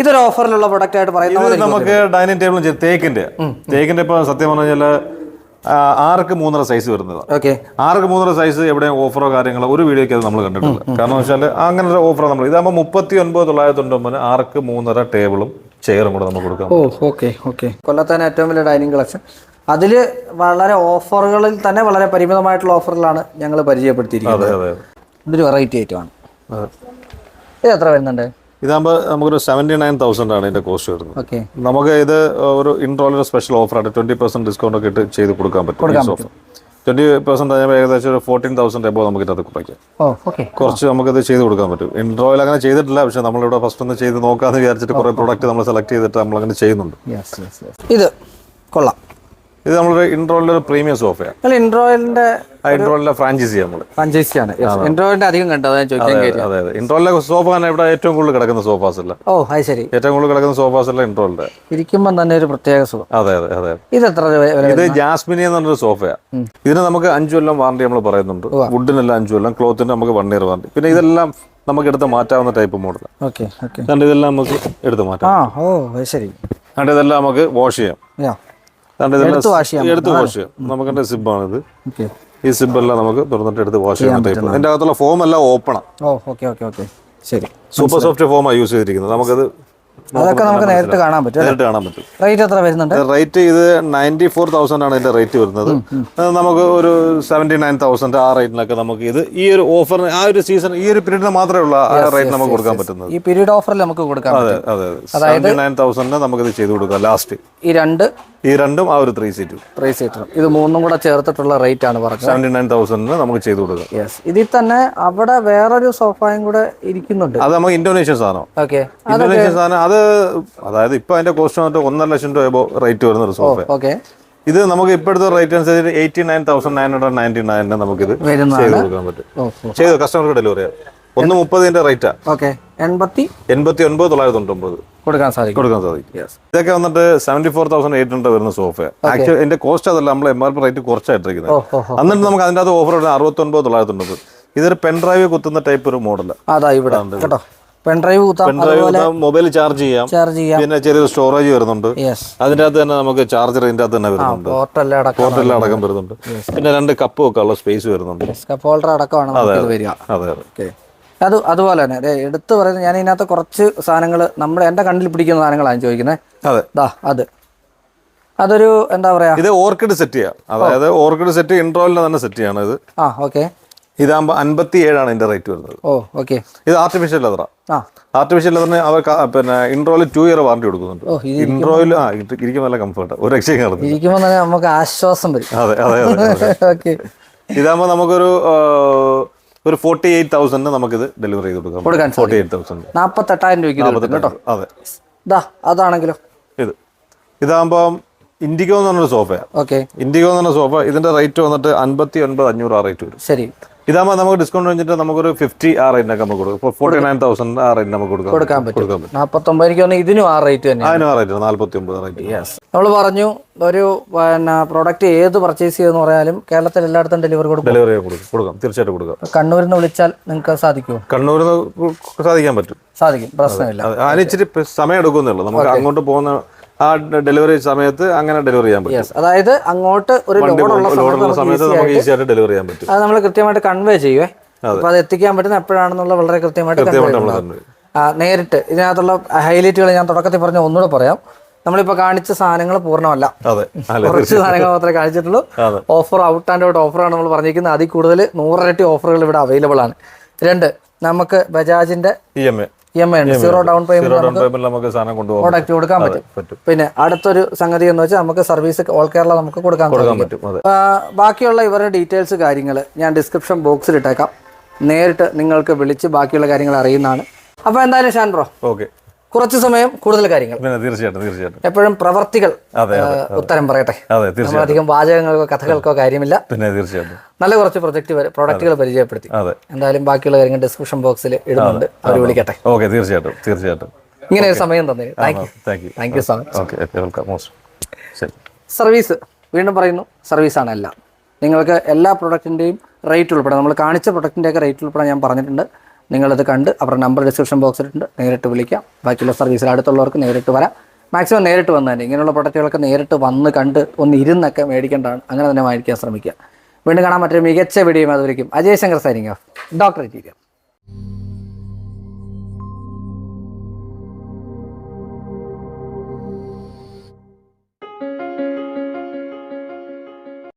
ഇതൊരു ഓഫറിലുള്ള പ്രൊഡക്റ്റ് ആയിട്ട് പറയുന്നത് നമുക്ക് ഡൈനിങ് ടേബിളും തേക്കിന്റെ. തേക്കിന്റെ ഇപ്പൊ സത്യം പറഞ്ഞു കഴിഞ്ഞാൽ ആർക്ക് മൂന്നര സൈസ് വരുന്നത്. ഓക്കെ ആർക്ക് മൂന്നര സൈസ് എവിടെയും ഓഫറോ കാര്യങ്ങളോ ഒരു വീഡിയോയ്ക്ക് അത് നമ്മൾ കണ്ടിട്ടില്ല. കാരണം വെച്ചാൽ അങ്ങനെ ഒരു ഓഫർ നമ്മൾ ഇതാകുമ്പോൾ മുപ്പത്തി ഒൻപത് തൊള്ളായിരത്തി തൊണ്ണൂറ്റൊമ്പതിന് ആർക്ക് മൂന്നര ടേബിളും ചെയറും കൂടെ നമുക്ക് കൊടുക്കാം. ഓ ഓക്കെ ഓക്കെ കൊല്ലത്തേനെ ഏറ്റവും വലിയ ഡൈനിങ് കളക്ഷൻ അതിൽ വളരെ ഓഫറുകളിൽ തന്നെ വളരെ പരിമിതമായിട്ടുള്ള ഓഫറിലാണ് ഞങ്ങൾ പരിചയപ്പെടുത്തിയിരിക്കുന്നത്. ഇതൊരു വെറൈറ്റി ഐറ്റമാണ് ഇത് എത്ര വരുന്നുണ്ട്? ഇതാകുമ്പോൾ നമുക്കൊരു സെവന്റി നയൻ തൗസൻഡ് ആണ് ഇതിന്റെ കോസ്റ്റ് വരുന്നത്. നമുക്ക് ഇത് ഒരു ഇൻട്രോളിന്റെ സ്പെഷ്യൽ ഓഫറാണ് ട്വന്റി പെർസെന്റ് ഡിസ്കൗണ്ട് ഒക്കെ ഇട്ട് ചെയ്ത് കൊടുക്കാൻ പറ്റും. ട്വന്റി പെർസെന്റ് ഏകദേശം ഒരു ഫോർട്ടീൻ തൗസൻഡ് എബോ നമുക്ക് ഇതിനകത്ത് കുറയ്ക്കാം. കുറച്ച് നമുക്കത് ചെയ്ത് കൊടുക്കാൻ പറ്റും. ഇൻട്രോയിൽ അങ്ങനെ ചെയ്തിട്ടില്ല പക്ഷെ നമ്മളിവിടെ ഫസ്റ്റ് ഒന്ന് ചെയ്ത് നോക്കാന്ന് വിചാരിച്ചിട്ട് കുറെ പ്രൊഡക്റ്റ് നമ്മൾ സെലക്ട് ചെയ്തിട്ട് നമ്മൾ അങ്ങനെ ചെയ്യുന്നുണ്ട് ഇത് കൊള്ളാം. ഇത് നമ്മളൊരു ഇൻട്രോളിന്റെ ഒരു പ്രീമിയം സോഫയാണ് നിങ്ങൾ ഇൻട്രോയിലിന്റെ ആ ഇൻട്രോളിന്റെ ഫ്രാഞ്ചൈസി നമ്മൾ ഫ്രാഞ്ചൈസിയാണ് ഇൻട്രോയിലിന്റെ അധികം കണ്ടത് ഞാൻ ചോദിക്കാൻ അതെ അതെ ഇൻട്രോളിലെ സോഫ തന്നെ ഇവിടെ ഏറ്റവും കൂടുതൽ കിടക്കുന്ന സോഫാസ് അല്ല? ഓ അത് ശരി. ഏറ്റവും കൂടുതൽ കിടക്കുന്ന സോഫാസ് അല്ല ഇൻട്രോളിന്റെ ഇരിക്കുമ്പോൾ തന്നെ ഒരു പ്രത്യേക സുഖം. അതെ അതെ അതെ. ഇത് എത്ര ഇത് ജാസ്മിനി എന്ന് പറഞ്ഞൊരു സോഫയാണ് ഇതിന് നമുക്ക് അഞ്ചു കൊല്ലം വാറണ്ടി നമ്മൾ പറയുന്നുണ്ട്. വുഡിനെല്ലാം അഞ്ചു കൊല്ലം ക്ലോത്തിന് നമുക്ക് വൺ ഇയർ വാറണ്ടി പിന്നെ ഇതെല്ലാം നമുക്ക് എടുത്ത് മാറ്റാവുന്ന ടൈപ്പ് മോഡൽ ഓക്കെ ഇതെല്ലാം നമുക്ക് എടുത്ത് മാറ്റാം. ആ ഓ ശരി. ഇതെല്ലാം നമുക്ക് വാഷ് ചെയ്യാം. എടുത്ത് ചെയ്യാൻ എടുത്ത് വാഷ് ചെയ്യാം നമുക്ക് സിബാണിത്. ഈ സിബെല്ലാം നമുക്ക് തുറന്നിട്ട് എടുത്ത് വാഷ് ചെയ്യാൻ ടൈപ്പ് അതിന്റെ അകത്തുള്ള ഫോം എല്ലാം ഓപ്പണാണ് ഓ ഓക്കെ ഓക്കെ ഓക്കെ. ശരി. സൂപ്പർ സോഫ്റ്റ് ഫോമാണ് യൂസ് ചെയ്തിരിക്കുന്നത്. നമുക്കത് അതൊക്കെ നമുക്ക് നേരിട്ട് കാണാൻ പറ്റും നേരിട്ട് കാണാൻ പറ്റും. റേറ്റ് എത്ര വരുന്നുണ്ട്? റേറ്റ് ഇത് നയന്റി ഫോർ തൗസൻഡ് ആണ് ഇതിന്റെ റേറ്റ് വരുന്നത്. നമുക്ക് ഒരു സെവന്റി നയൻ തൗസൻഡ് ആ റേറ്റിനൊക്കെ നമുക്ക് ഇത് ഈ ഒരു ഓഫർ ആ ഒരു സീസൺ ഈ ഒരു പീരീഡിന് മാത്രമേ ഉള്ള ആ റേറ്റ് നമുക്ക് കൊടുക്കാൻ പറ്റുന്നത്. ഈ പീരീഡ് ഓഫറിൽ നമുക്ക് കൊടുക്കാം അതെ അതെ സെവന്റി നയൻ തൗസൻഡിന് നമുക്കിത് ചെയ്ത് കൊടുക്കാം ലാസ്റ്റ്. ഈ രണ്ട്? ഈ രണ്ടും ആ ഒരു ത്രീ സീറ്റും ത്രീ സീറ്റും ഇത് മൂന്നും കൂടെ ചേർത്തിട്ടുള്ള റേറ്റ് ആണ് പറഞ്ഞത്. സെവന്റി നയൻ തൗസൻഡിന് നമുക്ക് ചെയ്തു കൊടുക്കാം. യെസ് ഇതിൽ തന്നെ അവിടെ വേറൊരു സോഫയും കൂടെ ഇരിക്കുന്നുണ്ട്. അത് നമുക്ക് ഇന്തോനേഷ്യൻ സാധനം. ഓക്കെ ഇന്തോനേഷ്യൻ സാധനം അത് അതായത് ഇപ്പൊ അതിന്റെ കോസ്റ്റ് വന്നിട്ട് ഒന്നര ലക്ഷം രൂപ റേറ്റ് വരുന്ന ഒരു സോഫ ഓക്കെ ഇത് നമുക്ക് ഇപ്പോഴത്തെ റേറ്റ് അനുസരിച്ച് eighty nine thousand nine hundred ninety nine നമുക്കിത് ഇത് ചെയ്ത് കൊടുക്കാൻ പറ്റും. ചെയ്തു കസ്റ്റമർക്ക് ഡെലിവറി ഒന്ന് മുപ്പതിന്റെ റേറ്റാ ഓക്കെ. എൺപത്തി എൺപത്തി ഒൻപത് തൊള്ളായിരത്തി തൊണ്ണൂറ്റൊമ്പത് കൊടുക്കാൻ സാധിക്കും. കൊടുക്കാൻ സാധിക്കും. ഇതൊക്കെ വന്നിട്ട് seventy four thousand eight hundred വരുന്ന സോഫ ആക്ച്വലി എന്റെ കോസ്റ്റ് അതല്ല നമ്മൾ എം ആർ പി റേറ്റ് കുറച്ചായിട്ടിരിക്കുന്നത്. എന്നിട്ട് നമുക്ക് അതിന്റെ അകത്ത് ഓഫർ അറുപത്തി ഒൻപത് തൊള്ളായിരത്തി തൊണ്ണൂറ് ഇതൊരു പെൻ ഡ്രൈവ് കുത്തുന്ന ടൈപ്പ് ഒരു മോഡൽ അതാ ഇവിടെ. കേട്ടോ. പെൺഡ്രൈവ് കുത്താം മൊബൈൽ ചാർജ് ചെയ്യാം. ചാർജ് ചെയ്യാം. പിന്നെ ചെറിയൊരു സ്റ്റോറേജ് വരുന്നുണ്ട്. അതിന്റെ അകത്ത് തന്നെ നമുക്ക് ചാർജർ ഇതിന്റെ അകത്ത് തന്നെ വരുന്നുണ്ട്. പോർട്ടല്ല അടക്കം വരുന്നുണ്ട്. പിന്നെ രണ്ട് കപ്പ് വെക്കാനുള്ള സ്പേസ് വരുന്നുണ്ട്. കപ്പ് ഹോൾഡർ അടക്കമാണ് അതെ അതെ. അത് അതുപോലെ തന്നെ അതെ എടുത്തു പറയുന്നത് ഞാൻ ഇതിനകത്ത് കുറച്ച് സാധനങ്ങൾ നമ്മുടെ എന്റെ കണ്ണിൽ പിടിക്കുന്ന സാധനങ്ങളാണ് ചോദിക്കുന്നത് അതെ. ദാ അത്. അതൊരു എന്താ പറയാ? ഇത് ഓർക്കിഡ് സെറ്റ് ചെയ്യാം. അതായത് ഓർക്കിഡ് സെറ്റ് ഇൻട്രോലിന് തന്നെ സെറ്റ് ചെയ്യണം ഇത് ആ ഓക്കെ ഇതാകുമ്പോൾ അൻപത്തി ഏഴാണ് ഇതിന്റെ റേറ്റ് വരുന്നത്. ഓ ഓക്കെ ഇത് ആർട്ടിഫിഷ്യൽ ലെതറ ആർട്ടിഫിഷ്യൽ ലെതറിന് അവർ പിന്നെ ഇൻട്രോയിൽ ടു ഇയർ വാറണ്ടി കൊടുക്കുന്നുണ്ട്. ഇൻട്രോയിൽ ആ ഇരിക്കുമ്പോൾ ഇരിക്കും നല്ല കംഫർട്ട് ഒരു രക്ഷയും ഇരിക്കുമ്പോൾ നമുക്ക് ആശ്വാസം വരും. അതെ അതെ അതെ. ഇതാകുമ്പോൾ നമുക്കൊരു ഒരു ഫോർട്ടി എയ്റ്റ് തൗസൻഡിന് നമുക്കിത് ഡെലിവറി ചെയ്ത് കൊടുക്കാം. കൊടുക്കാൻ ഫോർട്ടി എയ്റ്റ് തൗസൻഡ് നാൽപ്പത്തെട്ടായിരം രൂപയ്ക്ക് ഇത് കിട്ടും കേട്ടോ. അതെ. ഇതാ അതാണെങ്കിലോ? ഇത്. ഇതാകുമ്പോൾ ഇൻഡിഗോ എന്ന് പറഞ്ഞൊരു സോഫയാണ് ഓക്കെ ഇൻഡിഗോ എന്ന് പറഞ്ഞ സോഫ ഇതിന്റെ റേറ്റ് വന്നിട്ട് അൻപത്തി ഒൻപത് അഞ്ഞൂറ് ആ റേറ്റ് വരും. ശരി. ഇതാകുമ്പോൾ നമുക്ക് ഡിസ്കൗണ്ട് കഴിഞ്ഞിട്ട് നമുക്കൊരു ഫിഫ്റ്റി ആ റേറ്റിനൊക്കെ നമുക്ക് കൊടുക്കും. ഇപ്പോൾ ഫോർട്ടി നയൻ തൗസൻഡ് ആ റേറ്റ് നമുക്ക് കൊടുക്കാം. കൊടുക്കാൻ പറ്റും. നാൽപ്പത്തൊമ്പത് എനിക്ക് തോന്നുന്നു ഇതിനും ആ റേറ്റ് തന്നെ അതിനും ആ റേറ്റ് നാൽപ്പത്തി ഒമ്പത് റേറ്റ് യെസ് നമ്മൾ പറഞ്ഞു ഒരു പിന്നെ പ്രോഡക്റ്റ് ഏത് പർച്ചേസ് ചെയ്തെന്ന് പറയാലും കേരളത്തിൽ എല്ലായിടത്തും ഡെലിവറി കൊടുക്കും. ഡെലിവറി കൊടുക്കും. കൊടുക്കാം. തീർച്ചയായിട്ടും കൊടുക്കാം. കണ്ണൂരിൽ നിന്ന് വിളിച്ചാൽ നിങ്ങൾക്ക് സാധിക്കുമോ? കണ്ണൂരിൽ നിന്ന് സാധിക്കാൻ പറ്റും. സാധിക്കും. പ്രശ്നമില്ല. അത്. അതിന് ഇച്ചിരി സമയം എടുക്കുന്നുള്ളൂ നമുക്ക് അങ്ങോട്ട് പോകുന്ന ആ ഡെലിവറി സമയത്ത് അങ്ങനെ ഡെലിവറി ചെയ്യാൻ പറ്റും. അതായത് അങ്ങോട്ട് ഒരു ലോഡുള്ള സമയത്ത് നമുക്ക് ഈസി ആയിട്ട് ഡെലിവറി ചെയ്യാൻ പറ്റും. അത് നമ്മൾ കൃത്യമായിട്ട് കൺവേ ചെയ്യുവേ. അപ്പൊ അത് എത്തിക്കാൻ പറ്റുന്ന എപ്പോഴാണെന്നുള്ള വളരെ കൃത്യമായിട്ട്. നേരിട്ട് ഇതിനകത്തുള്ള ഹൈലൈറ്റുകൾ ഞാൻ തുടക്കത്തിൽ പറഞ്ഞ ഒന്നുകൂടെ പറയാം. നമ്മളിപ്പോൾ കാണിച്ച സാധനങ്ങൾ പൂർണമല്ല. കുറച്ച് സാധനങ്ങൾ മാത്രമേ കാണിച്ചിട്ടുള്ളൂ. ഓഫർ ഔട്ട് ആൻഡ് ഔട്ട് ഓഫറാണ് നമ്മൾ പറഞ്ഞിരിക്കുന്നത്. അതിൽ കൂടുതൽ നൂറിരട്ടി ഓഫറുകൾ ഇവിടെ അവൈലബിൾ ആണ്. രണ്ട് നമുക്ക് ബജാജിന്റെ E M A E M I ഉണ്ട്. സീറോ ഡൗൺ പേയ്മെന്റ് നമുക്ക് പ്രോഡക്റ്റ് കൊടുക്കാൻ പറ്റും. പിന്നെ അടുത്തൊരു സംഗതി എന്ന് വെച്ചാൽ നമുക്ക് സർവീസ് ഓൾ കേരള നമുക്ക് കൊടുക്കാൻ കൊടുക്കാൻ പറ്റും ബാക്കിയുള്ള ഇവരുടെ ഡീറ്റെയിൽസ് കാര്യങ്ങൾ ഞാൻ ഡിസ്ക്രിപ്ഷൻ ബോക്സിൽ ഇട്ടേക്കാം. നേരിട്ട് നിങ്ങൾക്ക് വിളിച്ച് ബാക്കിയുള്ള കാര്യങ്ങൾ അറിയുന്നതാണ്. അപ്പോൾ എന്തായാലും ഷാൻ ബ്രോ. ഓക്കെ. കുറച്ച് സമയം കൂടുതൽ കാര്യങ്ങൾ. പിന്നെ തീർച്ചയായിട്ടും തീർച്ചയായിട്ടും. എപ്പോഴും പ്രവർത്തികൾ ഉത്തരം പറയട്ടെ. അതെ നമ്മളധികം വാചകങ്ങൾക്കോ കഥകൾക്കോ കാര്യമില്ല. പിന്നെ തീർച്ചയായിട്ടും. നല്ല കുറച്ച് പ്രൊജക്റ്റ് പ്രൊഡക്റ്റുകൾ പരിചയപ്പെടുത്തി. അതെ. എന്തായാലും ബാക്കിയുള്ള കാര്യങ്ങൾ ഡിസ്ക്രിപ്ഷൻ ബോക്സിൽ ഇടുന്നുണ്ട്. അവർ വിളിക്കട്ടെ. ഓക്കെ തീർച്ചയായിട്ടും തീർച്ചയായിട്ടും. ഇങ്ങനെ ഒരു സമയം തന്നെ. Thank you thank you thank you so much okay welcome most service വീണ്ടും പറയുന്നു സർവീസാണ് എല്ലാം. നിങ്ങൾക്ക് എല്ലാ പ്രൊഡക്റ്റിന്റെയും റേറ്റ് ഉൾപ്പെടെ. നമ്മൾ കാണിച്ച പ്രൊഡക്റ്റിന്റെയൊക്കെ റേറ്റ് ഉൾപ്പെടെ ഞാൻ പറഞ്ഞിട്ടുണ്ട്. നിങ്ങളത് കണ്ട് അവരുടെ നമ്പർ ഡിസ്ക്രിപ്ഷൻ ബോക്സിലിട്ടുണ്ട് നേരിട്ട് വിളിക്കാം. ബാക്കിയുള്ള സർവീസിൽ അടുത്തുള്ളവർക്ക് നേരിട്ട് വരാം. മാക്സിമം നേരിട്ട് വന്നു തന്നെ. ഇങ്ങനെയുള്ള പ്രൊഡക്റ്റുകളൊക്കെ നേരിട്ട് വന്ന് കണ്ട് ഒന്ന് ഇരുന്നൊക്കെ മേടിക്കേണ്ടതാണ്. അങ്ങനെ തന്നെ വാങ്ങിക്കാൻ ശ്രമിക്കുക. വീണ്ടും കാണാൻ മറ്റൊരു മികച്ച വീഡിയോ അതുവരെയും Ajay Shankar signing off doctor ജീരിയ